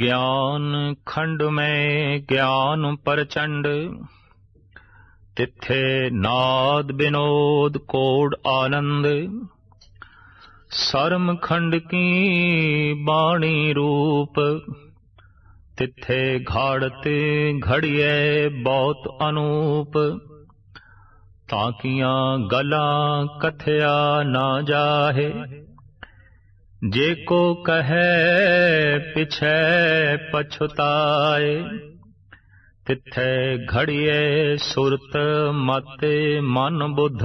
ਗਿਆਨ ਖੰਡ ਮੈਂ ਗਿਆਨ ਪ੍ਰਚੰਡ, ਤਿੱਥੇ ਨਾਦ ਬਿਨੋਦ ਕੋੜ ਆਨੰਦ। ਸਰਮ ਖੰਡ ਕੀ ਬਾਣੀ ਰੂਪ, ਤਿੱਥੇ ਘਾੜਤੇ ਘੜੀਏ ਬਹੁਤ ਅਨੂਪ। ਤਾਂ ਕੀਆਂ ਗਲਾਂ ਕਥਿਆ ਨਾ ਜਾਹੇ ਜੇ ਕੋ ਕਹੈ, ਪਿਛੈ ਪਛਤਾਏ। ਤਿੱਥੈ ਘੜੀਏ ਸੁਰਤ ਮਤ ਮਨ ਬੁੱਧ।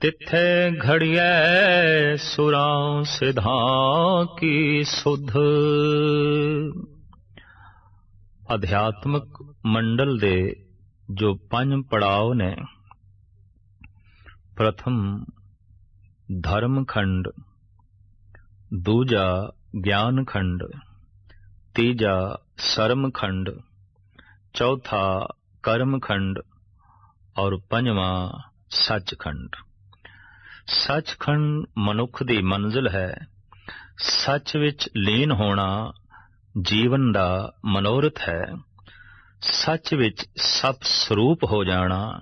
ਤਿੱਥੈ ਘੜੀਏ ਸੁਰਾਂ ਸਿਧਾਂ ਕੀ ਸੁਧ। ਅਧਿਆਤਮਕ ਮੰਡਲ ਦੇ ਜੋ ਪੰਜ ਪੜਾਅ ਨੇ, ਪ੍ਰਥਮ ਧਰਮ ਖੰਡ। ਦੂਜਾ ਗਿਆਨ ਖੰਡ। ਤੀਜਾ ਸਰਮ ਖੰਡ। ਚੌਥਾ ਕਰਮ ਖੰਡ। ਔਰ ਪੰਜਵਾਂ ਸੱਚਖੰਡ ਸੱਚਖੰਡ ਮਨੁੱਖ ਦੀ ਮੰਜ਼ਿਲ ਹੈ। ਸੱਚ ਵਿੱਚ ਲੀਨ ਹੋਣਾ ਜੀਵਨ ਦਾ ਮਨੋਰਥ ਹੈ। ਸੱਚ ਵਿੱਚ ਸਤ ਸਰੂਪ ਹੋ ਜਾਣਾ।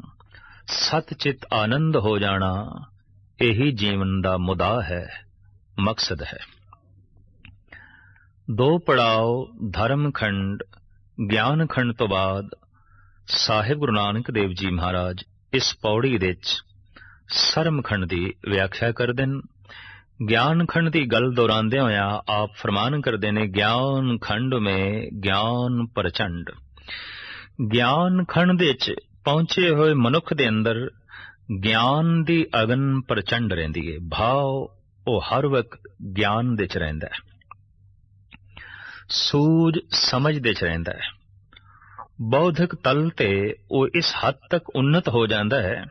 ਸਤ ਚਿਤ ਆਨੰਦ ਹੋ ਜਾਣਾ। ਇਹੀ ਜੀਵਨ ਦਾ ਮੁਦਾ ਹੈ, ਮਕਸਦ ਹੈ। ਦੋ ਪੜਾਓ, ਧਰਮ ਖੰਡ, ਗਿਆਨ ਖੰਡ ਤੋਂ ਬਾਅਦ ਸਾਹਿਬ ਗੁਰੂ ਨਾਨਕ ਦੇਵ ਜੀ ਮਹਾਰਾਜ ਇਸ ਪੌੜੀ ਵਿੱਚ ਸਰਮ ਖੰਡ ਦੀ ਵਿਆਖਿਆ ਕਰਦੇ ਨੇ। ਗਿਆਨ ਖੰਡ ਦੀ ਗੱਲ ਦੁਹਰਾਉਂਦੇ ਹੋਇਆ ਆਪ ਫਰਮਾਨ ਕਰਦੇ ਨੇ, ਗਿਆਨ ਖੰਡ ਮੇ ਗਿਆਨ ਪ੍ਰਚੰਡ। ਗਿਆਨ ਖੰਡ ਵਿੱਚ ਪਹੁੰਚੇ ਹੋਏ ਮਨੁੱਖ ਦੇ ਅੰਦਰ ਗਿਆਨ ਦੀ ਅਗਨ ਪ੍ਰਚੰਡ ਰਹਿੰਦੀ ਹੈ ਭਾਵ ਉਹ ਹਰ ਵਕਤ ਗਿਆਨ ਦੇ ਚ ਰਹਿੰਦਾ ਹੈ। ਸੂਝ ਸਮਝ ਦੇ ਚ ਰਹਿੰਦਾ ਹੈ। ਬੌਧਿਕ ਤਲ ਤੇ ਉਹ ਇਸ ਹੱਦ ਤੱਕ ਉન્નਤ ਹੋ ਜਾਂਦਾ ਹੈ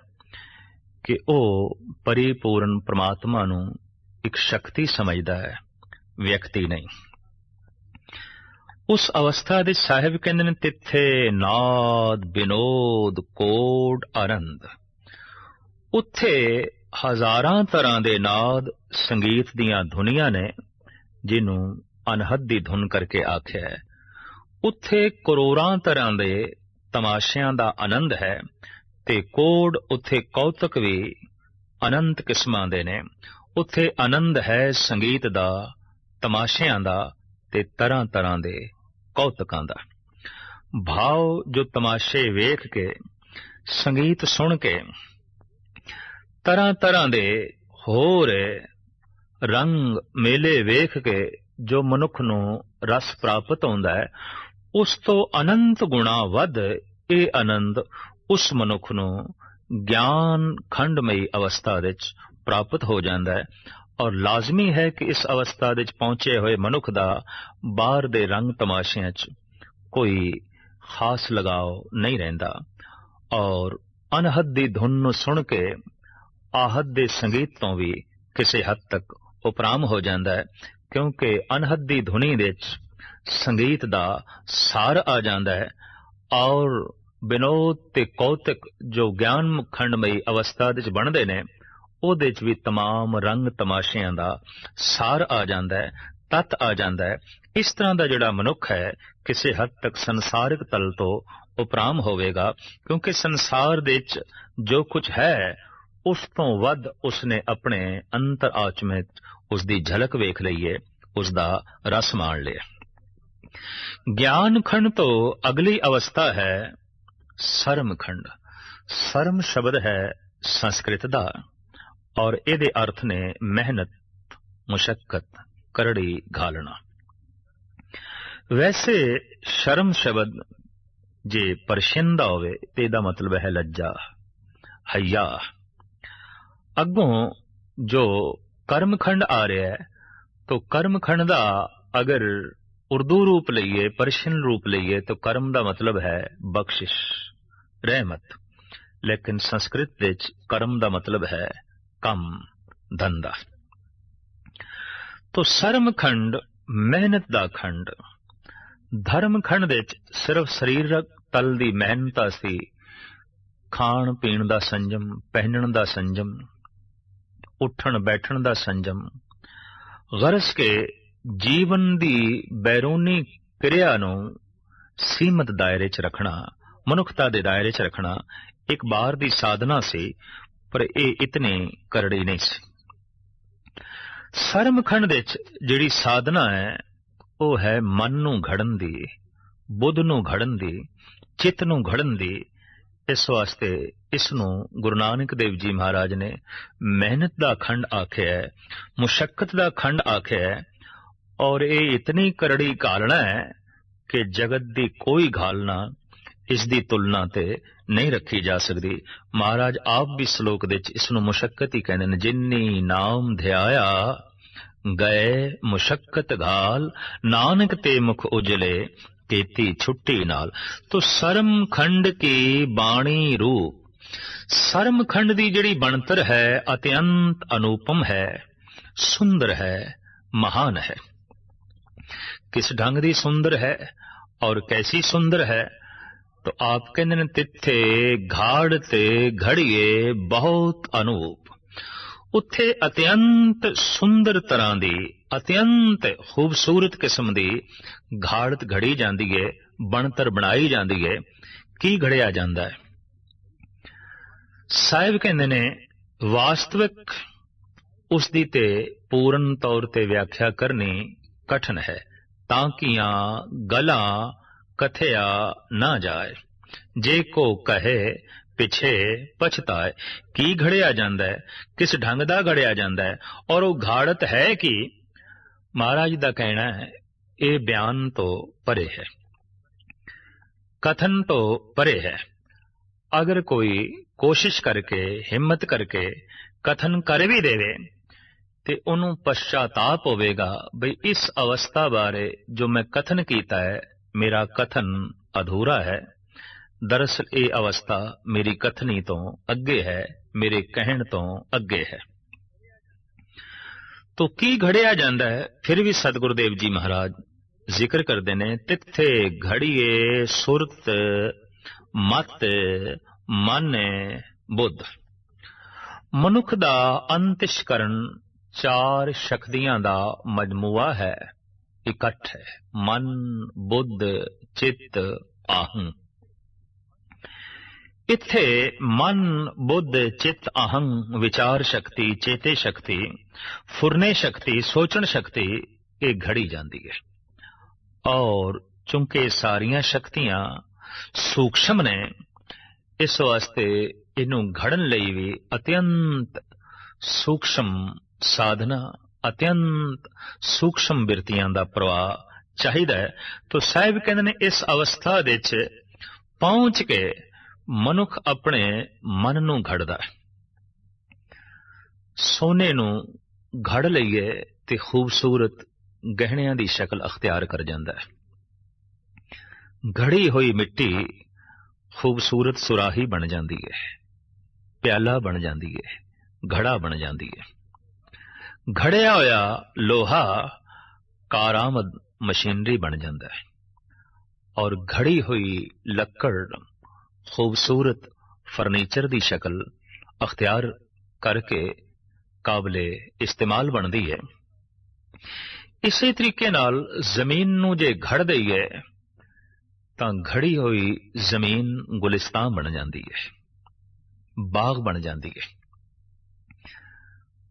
ਕਿ ਉਹ ਪਰਿਪੂਰਨ ਪ੍ਰਮਾਤਮਾ ਨੂੰ ਇੱਕ ਸ਼ਕਤੀ ਸਮਝਦਾ ਹੈ, ਵਿਅਕਤੀ ਨਹੀਂ। ਉਸ ਅਵਸਥਾ ਦੇ ਸਾਹਿਬ ਕਹਿੰਦੇ ਨੇ, ਤਿੱਥੇ ਨਾਦ ਬਿਨੋਦ ਕੋਡ ਅਰੰਦ। ਉੱਥੇ ਹਜ਼ਾਰਾਂ ਤਰ੍ਹਾਂ ਦੇ ਨਾਦ ਸੰਗੀਤ ਦੀਆਂ ਧੁਨੀਆਂ ਨੇ, ਜਿਹਨੂੰ ਅਨਹਦ ਦੀ ਧੁਨ ਕਰਕੇ ਆਖਿਆ ਹੈ। ਉੱਥੇ ਕਰੋੜਾਂ ਤਰ੍ਹਾਂ ਦੇ ਤਮਾਸ਼ਿਆਂ ਦਾ ਆਨੰਦ ਹੈ ਤੇ ਕੋਡ ਉੱਥੇ ਕੌਤਕ ਵੀ ਅਨੰਤ ਕਿਸਮਾਂ ਦੇ ਨੇ। ਉੱਥੇ ਆਨੰਦ ਹੈ ਸੰਗੀਤ ਦਾ, ਤਮਾਸ਼ਿਆਂ ਦਾ ਤੇ ਤਰ੍ਹਾਂ ਤਰ੍ਹਾਂ ਦੇ ਕੌਤਕਾਂ ਦਾ। ਭਾਵ ਜੋ ਤਮਾਸ਼ੇ ਵੇਖ ਕੇ, ਸੰਗੀਤ ਸੁਣ ਕੇ ਤਰ੍ਹਾਂ ਤਰ੍ਹਾਂ ਦੇ ਹੋਰ ਰੰਗ ਮੇਲੇ ਵੇਖ ਕੇ ਜੋ ਮਨੁੱਖ ਨੂੰ ਰਸ ਪ੍ਰਾਪਤ ਹੁੰਦਾ ਹੈ, ਉਸ ਤੋਂ ਅਨੰਤ ਗੁਣਾ ਵੱਧ ਇਹ ਆਨੰਦ ਉਸ ਮਨੁੱਖ ਨੂੰ ਗਿਆਨ ਖੰਡਮਈ ਅਵਸਥਾ ਵਿੱਚ ਪ੍ਰਾਪਤ ਹੋ ਜਾਂਦਾ ਹੈ। ਔਰ ਲਾਜ਼ਮੀ ਹੈ ਕਿ ਇਸ ਅਵਸਥਾ ਵਿੱਚ ਪਹੁੰਚੇ ਹੋਏ ਮਨੁੱਖ ਦਾ ਬਾਹਰ ਦੇ ਰੰਗ ਤਮਾਸ਼ਿਆਂ 'ਚ ਕੋਈ ਖਾਸ ਲਗਾਓ ਨਹੀਂ ਰਹਿੰਦਾ। ਔਰ ਅਨਹਦ ਦੀ ਧੁਨ ਨੂੰ ਸੁਣ ਕੇ ਆਹਦ ਦੇ ਸੰਗੀਤ ਤੋਂ ਵੀ ਕਿਸੇ ਹੱਦ ਤੱਕ ਉਪਰਾਮ ਹੋ ਜਾਂਦਾ ਹੈ ਕਿਉਂਕਿ ਅਨਹਦ ਦੀ ਧੁਨੀ ਵਿੱਚ ਸੰਗੀਤ ਦਾ ਸਾਰ ਆ ਜਾਂਦਾ ਹੈ ਔਰ ਬਿਨੋਦ ਤੇ ਕੌਤਕ ਜੋ ਗਿਆਨ ਖੰਡਮਈ ਅਵਸਥਾ ਵਿੱਚ ਬਣਦੇ ਨੇ ਉਹਦੇ 'ਚ ਵੀ तमाम ਰੰਗ ਤਮਾਸ਼ਿਆਂ ਦਾ ਸਾਰ ਆ ਜਾਂਦਾ ਹੈ ਤਤ ਆ ਜਾਂਦਾ ਹੈ ਇਸ ਤਰ੍ਹਾਂ ਦਾ ਜਿਹੜਾ ਮਨੁੱਖ ਹੈ ਕਿਸੇ ਹੱਦ ਤੱਕ ਸੰਸਾਰਿਕ ਤਲ ਤੋਂ ਉਪਰਾਮ ਹੋਵੇਗਾ ਕਿਉਂਕਿ ਸੰਸਾਰ ਦੇ ਵਿੱਚ ਜੋ ਕੁਝ ਹੈ ਉਸ ਤੋਂ ਵੱਧ ਉਸਨੇ ਆਪਣੇ ਅੰਤਰ ਆਚਮੇ ਉਸ ਦੀ ਝਲਕ ਵੇਖ ਲਈ ਹੈ ਉਸ ਦਾ ਰਸ ਮਾਣ ਲਿਆ। ਗਿਆਨ ਖੰਡ ਤੋਂ ਅਗਲੀ ਅਵਸਥਾ ਹੈ ਸਰਮ ਖੰਡ। ਸਰਮ ਸ਼ਬਦ ਹੈ ਸੰਸਕ੍ਰਿਤ ਦਾ, ਔਰ ਇਹਦੇ ਅਰਥ ਨੇ ਮਿਹਨਤ ਮੁਸ਼ਕਲ ਕਰੜੀ ਘਾਲਣਾ। ਵੈਸੇ ਸ਼ਰਮ ਸ਼ਬਦ ਜੇ ਪਰਸ਼ਿੰਦਾ ਹੋਵੇ, ਤੇ ਇਹਦਾ ਮਤਲਬ ਹੈ ਲੱਜਾ ਹਯਾ। ਅੱਗੋਂ ਜੋ ਕਰਮਖੰਡ ਆ ਰਿਹਾ ਹੈ ਕਰਮ ਖੰਡ ਦਾ ਅਗਰ ਉਰਦੂ ਰੂਪ ਲਈਏ, ਪਰਸ਼ੀਅਨ ਰੂਪ ਲਈਏ, ਤਾਂ ਕਰਮ ਦਾ ਮਤਲਬ ਹੈ ਬਖਸ਼ਿਸ਼, ਰਹਿਮਤ। ਲੇਕਿਨ ਸੰਸਕ੍ਰਿਤ ਵਿੱਚ ਕਰਮ ਦਾ ਮਤਲਬ ਹੈ ਕੰਮ, ਧੰਦਾ। ਤੋਂ ਸਰਮਖੰਡ, ਮਿਹਨਤ ਦਾ ਖੰਡ। ਧਰਮ ਖੰਡ ਵਿੱਚ ਸਿਰਫ ਸਰੀਰਕ ਤਲ ਦੀ ਮਿਹਨਤ ਸੀ ਖਾਣ ਪੀਣ ਦਾ ਸੰਜਮ, ਪਹਿਨਣ ਦਾ ਸੰਜਮ ਉੱਠਣ ਬੈਠਣ ਦਾ ਸੰਜਮ। ਗਰਜ਼ ਕੇ ਜੀਵਨ ਦੀ ਬੈਰੂਨੀ ਕਿਰਿਆ ਨੂੰ ਸੀਮਤ ਦਾਇਰੇ 'ਚ ਰੱਖਣਾ, ਮਨੁੱਖਤਾ ਦੇ ਦਾਇਰੇ 'ਚ ਰੱਖਣਾ ਇੱਕ ਬਾਹਰ ਦੀ ਸਾਧਨਾ ਸੀ, ਪਰ ਇਹ ਇਤਨੀ ਕਰੜੀ ਨਹੀਂ ਸੀ। ਸਰਮਖੰਡ ਵਿੱਚ ਜਿਹੜੀ ਸਾਧਨਾ ਹੈ, ਉਹ ਹੈ ਮਨ ਨੂੰ ਘੜਨ ਦੀ, ਬੁੱਧ ਨੂੰ ਘੜਨ ਦੀ, ਚਿੱਤ ਨੂੰ ਘੜਨ ਦੀ ਇਸ ਵਾਸਤੇ ਇਸ ਨੂੰ ਗੁਰੂ ਨਾਨਕ ਦੇਵ ਜੀ ਮਹਾਰਾਜ ਨੇ ਮਿਹਨਤ ਦਾ ਖੰਡ ਆਖਿਆ ਹੈ ਮੁਸ਼ਕਲ ਦਾ ਖੰਡ ਆਖਿਆ ਹੈ ਔਰ ਇਹ ਇਤਨੀ ਕਰੜੀ ਘਾਲਣਾ ਹੈ ਕਿ ਜਗਤ ਦੀ ਕੋਈ ਘਾਲਣਾ ਇਸ ਦੀ ਤੁਲਨਾ ਤੇ ਨਹੀਂ ਰੱਖੀ ਜਾ ਸਕਦੀ। ਮਹਾਰਾਜ ਆਪ ਵੀ ਸ਼ਲੋਕ ਦੇ ਵਿੱਚ ਇਸ ਨੂੰ ਮੁਸ਼ਕਲ ਹੀ ਕਹਿੰਦੇ ਨੇ, ਜਿੰਨੀ ਨਾਮ ਧਿਆਇਆ ਗਏ ਮੁਸ਼ਕਲ ਘਾਲ, ਨਾਨਕ ਤੇ ਮੁਖ ਉਜਲੇ ਕੀਤੀ ਛੁੱਟੀ ਨਾਲ। ਤੋ ਸਰਮਖੰਡ ਕੀ ਬਾਣੀ ਰੂਪ? ਸਰਮ ਖੰਡ ਦੀ ਜਿਹੜੀ ਬਣਤਰ ਹੈ, ਅਤਿਅੰਤ ਅਨੂਪਮ ਹੈ, ਸੁੰਦਰ ਹੈ, ਮਹਾਨ ਹੈ। ਕਿਸ ਢੰਗ ਦੀ ਸੁੰਦਰ ਹੈ ਔਰ ਕੈਸੀ ਸੁੰਦਰ ਹੈ? ਤੋ ਆਪ ਕਹਿੰਦੇ ਨੇ, ਤਿੱਥੇ ਘਾੜ ਤੇ ਘੜੀਏ ਬਹੁਤ ਅਨੂਪ। ਉੱਥੇ ਅਤਿਅੰਤ ਸੁੰਦਰ ਤਰ੍ਹਾਂ ਦੀ, ਅਤਿਅੰਤ ਖੂਬਸੂਰਤ ਕਿਸਮ ਦੀ ਘਾੜਤ ਘੜੀ ਜਾਂਦੀ ਹੈ ਬਣਤਰ ਬਣਾਈ ਜਾਂਦੀ ਹੈ ਕੀ ਘੜਿਆ ਜਾਂਦਾ ਹੈ ਸਾਹਿਬ ਕਹਿੰਦੇ ਨੇ, ਵਾਸਤਵਿਕ ਉਸ ਦੀ ਤੇ ਪੂਰਨ ਤੌਰ ਤੇ ਵਿਆਖਿਆ ਕਰਨੀ ਕਠਨ ਹੈ, ਤਾਂ ਕੀਆਂ ਗਲਾਂ ਕਥਿਆ ਨਾ ਜਾਏ, ਜੇ ਕੋ ਕਹੇ ਪਿੱਛੇ ਪਛਤਾਏ ਕੀ ਘੜਿਆ ਜਾਂਦਾ ਹੈ? ਕਿਸ ਢੰਗ ਦਾ ਘੜਿਆ ਜਾਂਦਾ ਹੈ? ਔਰ ਉਹ ਘਾੜਤ ਹੈ ਕਿ? ਮਹਾਰਾਜ ਦਾ ਕਹਿਣਾ ਹੈ, ਇਹ ਬਿਆਨ ਤੋਂ ਪਰੇ ਹੈ। ਕਥਨ ਤੋਂ ਪਰੇ ਹੈ। ਅਗਰ ਕੋਈ ਕੋਸ਼ਿਸ਼ ਕਰਕੇ, ਹਿੰਮਤ ਕਰਕੇ ਕਥਨ ਕਰ ਵੀ ਦੇਵੇ, ਤੇ ਉਹਨੂੰ ਪਛਤਾਪ ਹੋਵੇਗਾ, ਬਈ ਇਸ ਅਵਸਥਾ ਬਾਰੇ ਜੋ ਮੈਂ ਕਥਨ ਕੀਤਾ ਹੈ, ਮੇਰਾ ਕਥਨ ਅਧੂਰਾ ਹੈ। ਦਰਅਸਲ ਇਹ ਅਵਸਥਾ ਮੇਰੀ ਕਥਨੀ ਤੋਂ ਅੱਗੇ ਹੈ, ਮੇਰੇ ਕਹਿਣ ਤੋਂ ਅੱਗੇ ਹੈ। ਤੋ ਕੀ ਘੜਿਆ ਜਾਂਦਾ ਹੈ, ਫਿਰ ਵੀ ਸਤਿਗੁਰਦੇਵ ਜੀ ਮਹਾਰਾਜ ਜ਼ਿਕਰ ਕਰਦੇ ਨੇ, ਤਿੱਥੇ ਘੜੀਏ ਸੁਰਤ ਮਤ ਮਨ ਬੁੱਧ। ਮਨੁੱਖ ਦਾ ਅੰਤਿਸ਼ਕਰਨ ਚਾਰ ਸ਼ਕਤੀਆਂ ਦਾ ਮਜਮੂਆ ਹੈ। ਇਕੱਠ ਹੈ, ਮਨ, ਬੁੱਧ, ਚਿੱਤ, ਆਹੰ। ਇੱਥੇ ਮਨ, ਬੁੱਧ, ਚਿੱਤ ਅਹੰ ਵਿਚਾਰ ਸ਼ਕਤੀ, ਚੇਤੇ ਸ਼ਕਤੀ, ਫੁਰਨੇ ਸ਼ਕਤੀ, ਸੋਚਣ ਸ਼ਕਤੀ, ਇਹ ਘੜੀ ਜਾਂਦੀ ਹੈ। ਔਰ ਚੁੰਕੇ ਸਾਰੀਆਂ ਸ਼ਕਤੀਆਂ ਸੂਖਸ਼ਮ ਨੇ, ਇਸ ਵਾਸਤੇ ਇਹਨੂੰ ਘੜਨ ਲਈ ਵੀ ਅਤਿਅੰਤ ਸੂਖਸ਼ਮ ਸਾਧਨਾ, ਅਤਿਅੰਤ ਸੂਖਸ਼ਮ ਬਿਰਤੀਆਂ ਦਾ ਪ੍ਰਵਾਹ ਚਾਹੀਦਾ ਹੈ। ਤਾਂ ਸਾਹਿਬ ਕਹਿੰਦੇ ਨੇ, ਇਸ ਅਵਸਥਾ ਦੇ ਵਿੱਚ ਪਹੁੰਚ ਕੇ ਮਨੁੱਖ ਆਪਣੇ ਮਨ ਨੂੰ ਘੜਦਾ ਹੈ। ਸੋਨੇ ਨੂੰ ਘੜ ਲਈਏ ਤੇ ਖੂਬਸੂਰਤ ਗਹਿਣਿਆਂ ਦੀ ਸ਼ਕਲ ਅਖਤਿਆਰ ਕਰ ਜਾਂਦਾ ਹੈ। ਘੜੀ ਹੋਈ ਮਿੱਟੀ ਖੂਬਸੂਰਤ ਸੁਰਾਹੀ ਬਣ ਜਾਂਦੀ ਹੈ। ਪਿਆਲਾ ਬਣ ਜਾਂਦੀ ਹੈ, ਘੜਾ ਬਣ ਜਾਂਦੀ ਹੈ। ਘੜਿਆ ਹੋਇਆ ਲੋਹਾ ਕਾਰਾਮਦ ਮਸ਼ੀਨਰੀ ਬਣ ਜਾਂਦਾ ਹੈ। ਔਰ ਘੜੀ ਹੋਈ ਲੱਕੜ ਖੂਬਸੂਰਤ ਫਰਨੀਚਰ ਦੀ ਸ਼ਕਲ ਅਖਤਿਆਰ ਕਰਕੇ ਕਾਬਲੇ ਇਸਤੇਮਾਲ ਬਣਦੀ ਹੈ। ਇਸੇ ਤਰੀਕੇ ਨਾਲ ਜ਼ਮੀਨ ਨੂੰ ਜੇ ਘੜ ਦਈਏ ਤਾਂ ਘੜੀ ਹੋਈ ਜ਼ਮੀਨ ਗੁਲਿਸਤਾਨ ਬਣ ਜਾਂਦੀ ਹੈ, ਬਾਗ ਬਣ ਜਾਂਦੀ ਹੈ।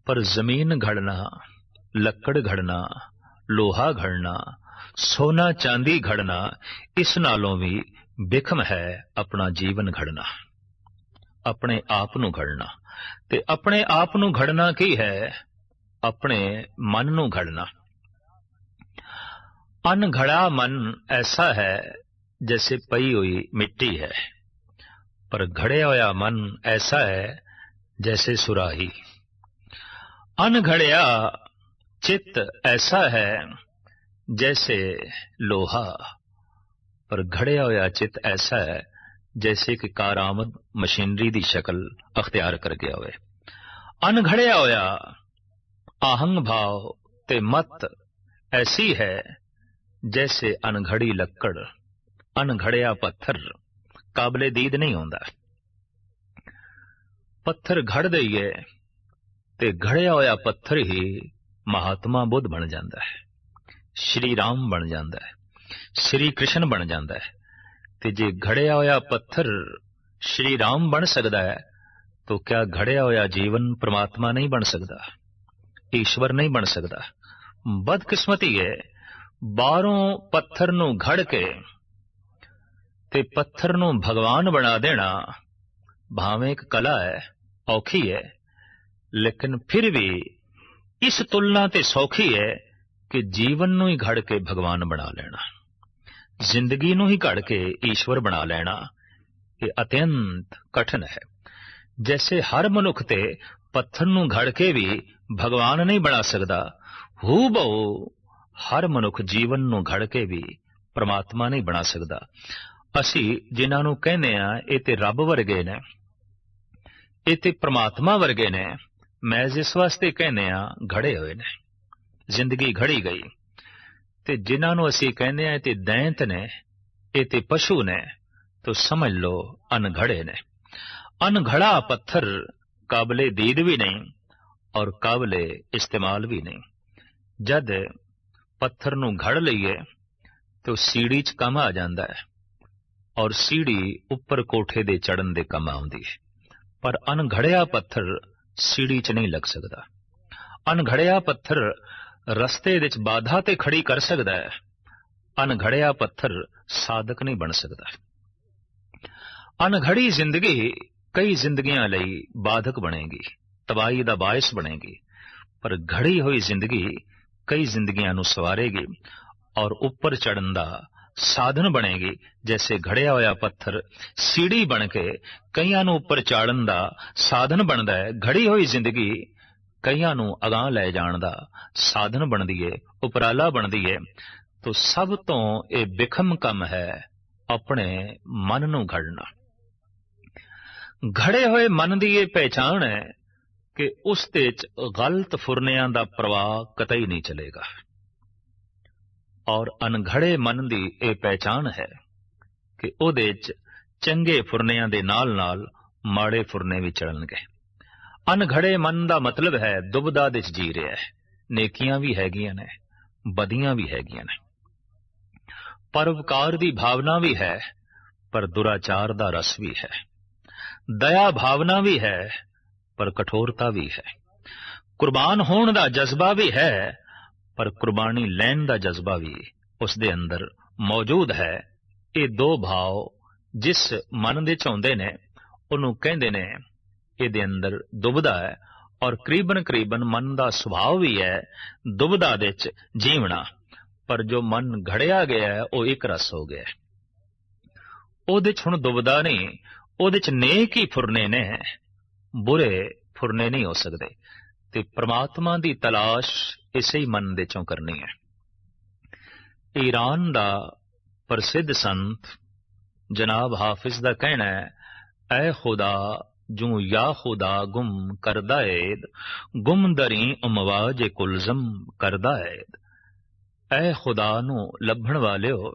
ਪਰ ਜ਼ਮੀਨ ਘੜਨਾ, ਲੱਕੜ ਘੜਨਾ, ਲੋਹਾ ਘੜਨਾ, ਸੋਨਾ ਚਾਂਦੀ ਘੜਨਾ, ਇਸ ਨਾਲੋਂ ਵੀ ਬਿਖਮ ਹੈ ਆਪਣਾ ਜੀਵਨ ਘੜਨਾ ਆਪਣੇ ਆਪ ਨੂੰ ਘੜਨਾ ਤੇ ਆਪਣੇ ਆਪ ਨੂੰ ਘੜਨਾ ਕੀ ਹੈ ਆਪਣੇ ਮਨ ਨੂੰ ਘੜਨਾ ਅਨਘੜਾ ਮਨ ਐਸਾ ਹੈ जैसे पई हुई मिट्टी है पर घड़े होया मन ऐसा है जैसे सुराही अनघड़या चित्त ऐसा है जैसे लोहा पर घड़िया होया चित्त ऐसा है जैसे कि कारामद मशीनरी दी शक्ल अख्तियार कर गया होवे अनघड़िया होया आहंग भाव ते मत ऐसी है जैसे अनघड़ी लक्कड़ ਅਣਘੜਿਆ ਪੱਥਰ ਕਾਬਲੇ ਦੀਦ ਨਹੀਂ ਹੁੰਦਾ ਪੱਥਰ ਘੜ ਦਈਏ ਤੇ ਘੜਿਆ ਹੋਇਆ ਪੱਥਰ ਹੀ ਮਹਾਤਮਾ ਬੁੱਧ ਬਣ ਜਾਂਦਾ ਹੈ ਸ਼੍ਰੀ ਰਾਮ ਬਣ ਜਾਂਦਾ ਹੈ ਸ਼੍ਰੀ ਕ੍ਰਿਸ਼ਨ ਬਣ ਜਾਂਦਾ ਹੈ। ਤੇ ਜੇ ਘੜਿਆ ਹੋਇਆ ਪੱਥਰ ਸ਼੍ਰੀ ਰਾਮ ਬਣ ਸਕਦਾ ਹੈ, ਤਾਂ ਕਿਆ ਘੜਿਆ ਹੋਇਆ ਜੀਵਨ ਪ੍ਰਮਾਤਮਾ ਨਹੀਂ ਬਣ ਸਕਦਾ? ਈਸ਼ਵਰ ਨਹੀਂ ਬਣ ਸਕਦਾ। ਬਦਕਿਸਮਤੀ ਹੈ। ਬਾਹਰੋਂ ਪੱਥਰ ਨੂੰ ਘੜ ਕੇ ਤੇ ਪੱਥਰ ਨੂੰ ਭਗਵਾਨ ਬਣਾ ਦੇਣਾ ਭਾਵੇਂ ਇੱਕ ਕਲਾ ਹੈ, ਔਖੀ ਹੈ। ਲੇਕਿਨ ਫਿਰ ਵੀ ਇਸ ਤੁਲਨਾ ਤੇ ਸੌਖੀ ਹੈ ਕਿ ਜੀਵਨ ਨੂੰ ਹੀ ਘੜ ਕੇ ਭਗਵਾਨ ਬਣਾ ਲੈਣਾ। ਜ਼ਿੰਦਗੀ ਨੂੰ ਹੀ ਘੜ ਕੇ ਈਸ਼ਵਰ ਬਣਾ ਲੈਣਾ ਇਹ ਅਤਿਅੰਤ ਕਠਿਨ ਹੈ। ਜੈਸੇ ਹਰ ਮਨੁੱਖ ਤੇ ਪੱਥਰ ਨੂੰ ਘੜ ਕੇ ਵੀ ਭਗਵਾਨ ਨਹੀਂ ਬਣਾ ਸਕਦਾ ਹੂ ਬਹੁ ਹਰ ਮਨੁੱਖ ਜੀਵਨ ਨੂੰ ਘੜ ਕੇ ਵੀ ਪ੍ਰਮਾਤਮਾ ਨਹੀਂ ਬਣਾ ਸਕਦਾ। ਅਸੀਂ ਜਿਨ੍ਹਾਂ ਨੂੰ ਕਹਿੰਦੇ ਆ ਇਹ ਤੇ ਰੱਬ ਵਰਗੇ ਨੇ, ਇਹ ਤੇ ਪ੍ਰਮਾਤਮਾ ਵਰਗੇ ਨੇ, ਮੈਂ ਜਿਸ ਵਾਸਤੇ ਕਹਿੰਦੇ ਆ ਘੜੇ ਹੋਏ ਨੇ। ਜ਼ਿੰਦਗੀ ਘੜੀ ਗਈ। ਤੇ ਜਿਨ੍ਹਾਂ ਨੂੰ ਅਸੀਂ ਕਹਿੰਦੇ ਆ ਇਹ ਤੇ ਦੈਂਤ ਨੇ, ਇਹ ਤੇ ਪਸ਼ੂ ਨੇ, ਤੋ ਸਮਝ ਲਓ ਅਨਘੜੇ ਨੇ। ਅਨਘੜਾ ਪੱਥਰ ਕਾਬਲੇ ਦੀਦ ਵੀ ਨਹੀਂ ਔਰ ਕਾਬਲੇ ਇਸਤੇਮਾਲ ਵੀ ਨਹੀਂ। ਜਦ ਪੱਥਰ ਨੂੰ ਘੜ ਲਈਏ, ਤੇ ਸੀੜੀ 'ਚ ਕੰਮ ਆ ਜਾਂਦਾ ਹੈ ਔਰ ਸੀੜੀ ਉੱਪਰ ਕੋਠੇ ਦੇ ਚੜਨ ਦੇ ਕੰਮ ਆਉਂਦੀ ਹੈ। ਪਰ ਅਨਘੜਿਆ ਪੱਥਰ ਸੀੜੀ 'ਚ ਨਹੀਂ ਲੱਗ ਸਕਦਾ। ਅਨਘੜਿਆ ਪੱਥਰ ਰਸਤੇ ਵਿੱਚ ਬਾਧਾ ਤੇ ਖੜੀ ਕਰ ਸਕਦਾ ਹੈ। ਅਨਘੜਿਆ ਪੱਥਰ ਸਾਧਕ ਨਹੀਂ ਬਣ ਸਕਦਾ। ਅਨਘੜੀ ਜ਼ਿੰਦਗੀ ਕਈ ਜ਼ਿੰਦਗੀਆਂ ਲਈ ਬਾਧਕ ਬਣੇਗੀ, ਤਬਾਹੀ ਦਾ ਬਾਇਸ ਬਣੇਗੀ, ਪਰ ਘੜੀ ਹੋਈ ਜ਼ਿੰਦਗੀ ਕਈ ਜ਼ਿੰਦਗੀਆਂ ਨੂੰ ਸਵਾਰੇਗੀ ਔਰ ਉੱਪਰ ਚੜਨ ਦਾ ਸਾਧਨ ਬਣੇਗੀ। ਜੈਸੇ ਘੜਿਆ ਹੋਇਆ ਪੱਥਰ ਸੀੜੀ ਬਣ ਕੇ ਕਈਆਂ ਨੂੰ ਉੱਪਰ ਚਾੜਨ ਦਾ ਸਾਧਨ ਬਣਦਾ ਹੈ। ਘੜੀ ਹੋਈ ਜ਼ਿੰਦਗੀ ਕਈਆਂ ਨੂੰ ਅਗਾਹ ਲੈ ਜਾਣ ਦਾ ਸਾਧਨ ਬਣਦੀ ਏ, ਉਪਰਾਲਾ ਬਣਦੀ ਏ, ਤੋ ਸਭ ਤੋਂ ਇਹ ਵਿਖਮ ਕੰਮ ਹੈ ਆਪਣੇ ਮਨ ਨੂੰ ਘੜਨਾ। ਘੜੇ ਹੋਏ ਮਨ ਦੀ ਇਹ ਪਹਿਚਾਣ ਹੈ ਕਿ ਉਸ ਦੇ ਚ ਗਲਤ ਫੁਰਨਿਆਂ ਦਾ ਪ੍ਰਵਾਹ ਕਤਈ ਨਹੀਂ ਚਲੇਗਾ। ਔਰ ਅਨਘੜੇ ਮਨ ਦੀ ਇਹ ਪਹਿਚਾਣ ਹੈ ਕਿ ਉਹਦੇ ਚ ਚੰਗੇ ਫੁਰਨਿਆਂ ਦੇ ਨਾਲ-ਨਾਲ ਮਾੜੇ ਫੁਰਨੇ ਵੀ ਚਲਣਗੇ। ਅਨਘੜੇ ਮਨ ਦਾ ਮਤਲਬ ਹੈ, ਦੁਬਦਾ ਦੇ ਚ ਜੀ ਰਿਹਾ ਹੈ। ਨੇਕੀਆਂ ਵੀ ਹੈਗੀਆਂ ਨੇ, ਬਦੀਆਂ ਵੀ ਹੈਗੀਆਂ ਨੇ। ਪਰਉਪਕਾਰ ਦੀ ਭਾਵਨਾ ਵੀ ਹੈ, ਪਰ ਦੁਰਾਚਾਰ ਦਾ ਰਸ ਵੀ ਹੈ। ਦਇਆ ਭਾਵਨਾ ਵੀ ਹੈ, ਪਰ ਕਠੋਰਤਾ ਵੀ ਹੈ। ਕੁਰਬਾਨ ਹੋਣ ਦਾ ਜਜ਼ਬਾ ਵੀ ਹੈ, ਪਰ ਕੁਰਬਾਨੀ ਲੈਣ ਦਾ ਜਜ਼ਬਾ ਵੀ ਉਸ ਦੇ ਅੰਦਰ ਮੌਜੂਦ ਹੈ। ਇਹ ਦੋ ਭਾਵ ਜਿਸ ਮਨ ਦੇ ਚ ਆਉਂਦੇ ਨੇ, ਉਹਨੂੰ ਕਹਿੰਦੇ ਨੇ ਇਹਦੇ ਅੰਦਰ ਦੁਬਦਾ ਹੈ ਔਰ ਕਰੀਬਨ ਕਰੀਬਨ ਮਨ ਦਾ ਸੁਭਾਅ ਵੀ ਹੈ, ਦੁਬਦਾ ਦੇ ਚ ਜੀਵਣਾ। ਪਰ ਜੋ ਮਨ ਘੜਿਆ ਗਿਆ ਹੈ, ਉਹ ਇੱਕ ਰਸ ਹੋ ਗਿਆ ਉਹਦੇ ਚ ਹੁਣ ਦੁਬਦਾ ਨਹੀਂ, ਉਹਦੇ ਚ ਨੇਕ ਹੀ ਫੁਰਨੇ ਨੇ। ਬੁਰੇ ਫੁਰਨੇ ਨਹੀਂ ਹੋ ਸਕਦੇ। ਤੇ ਪ੍ਰਮਾਤਮਾ ਦੀ ਤਲਾਸ਼ ਇਸੇ ਹੀ ਮਨ ਦੇ ਚੋਂ ਕਰਨੀ ਹੈ। ਈਰਾਨ ਦਾ ਪ੍ਰਸਿੱਧ ਸੰਤ ਜਨਾਬ ਹਾਫਿਜ਼ ਦਾ ਕਹਿਣਾ ਹੈ, ਐ ਖੁਦਾ ਜੂ ਯਾ ਖੁਦਾ ਗੁਮ ਕਰਦਾ ਏਦ, ਗੁਮ ਦਰੀ ਉਮਵਾਜ ਕੁਲਜ਼ਮ ਕਰਦਾ ਏਦ। ਐ ਖੁਦਾ ਨੂੰ ਲੱਭਣ ਵਾਲਿਓ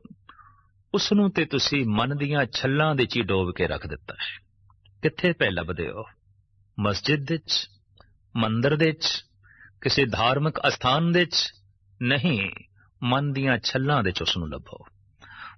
ਉਸ ਨੂੰ ਤੇ ਤੁਸੀਂ ਮਨ ਦੀਆਂ ਛੱਲਾਂ ਦੇ ਚ ਹੀ ਡੋਬ ਕੇ ਰੱਖ ਦਿੱਤਾ ਹੈ। ਕਿੱਥੇ ਪੈ ਲੱਭਦੇ ਹੋ? ਮਸਜਿਦ ਵਿੱਚ? ਮੰਦਰ ਦੇ ਚ ਕਿਸੇ ਧਾਰਮਿਕ ਅਸਥਾਨ ਦੇ ਚ ਨਹੀਂ, ਮਨ ਦੀਆਂ ਛੱਲਾਂ ਦੇ ਚ ਉਸ ਨੂੰ ਲੱਭੋ।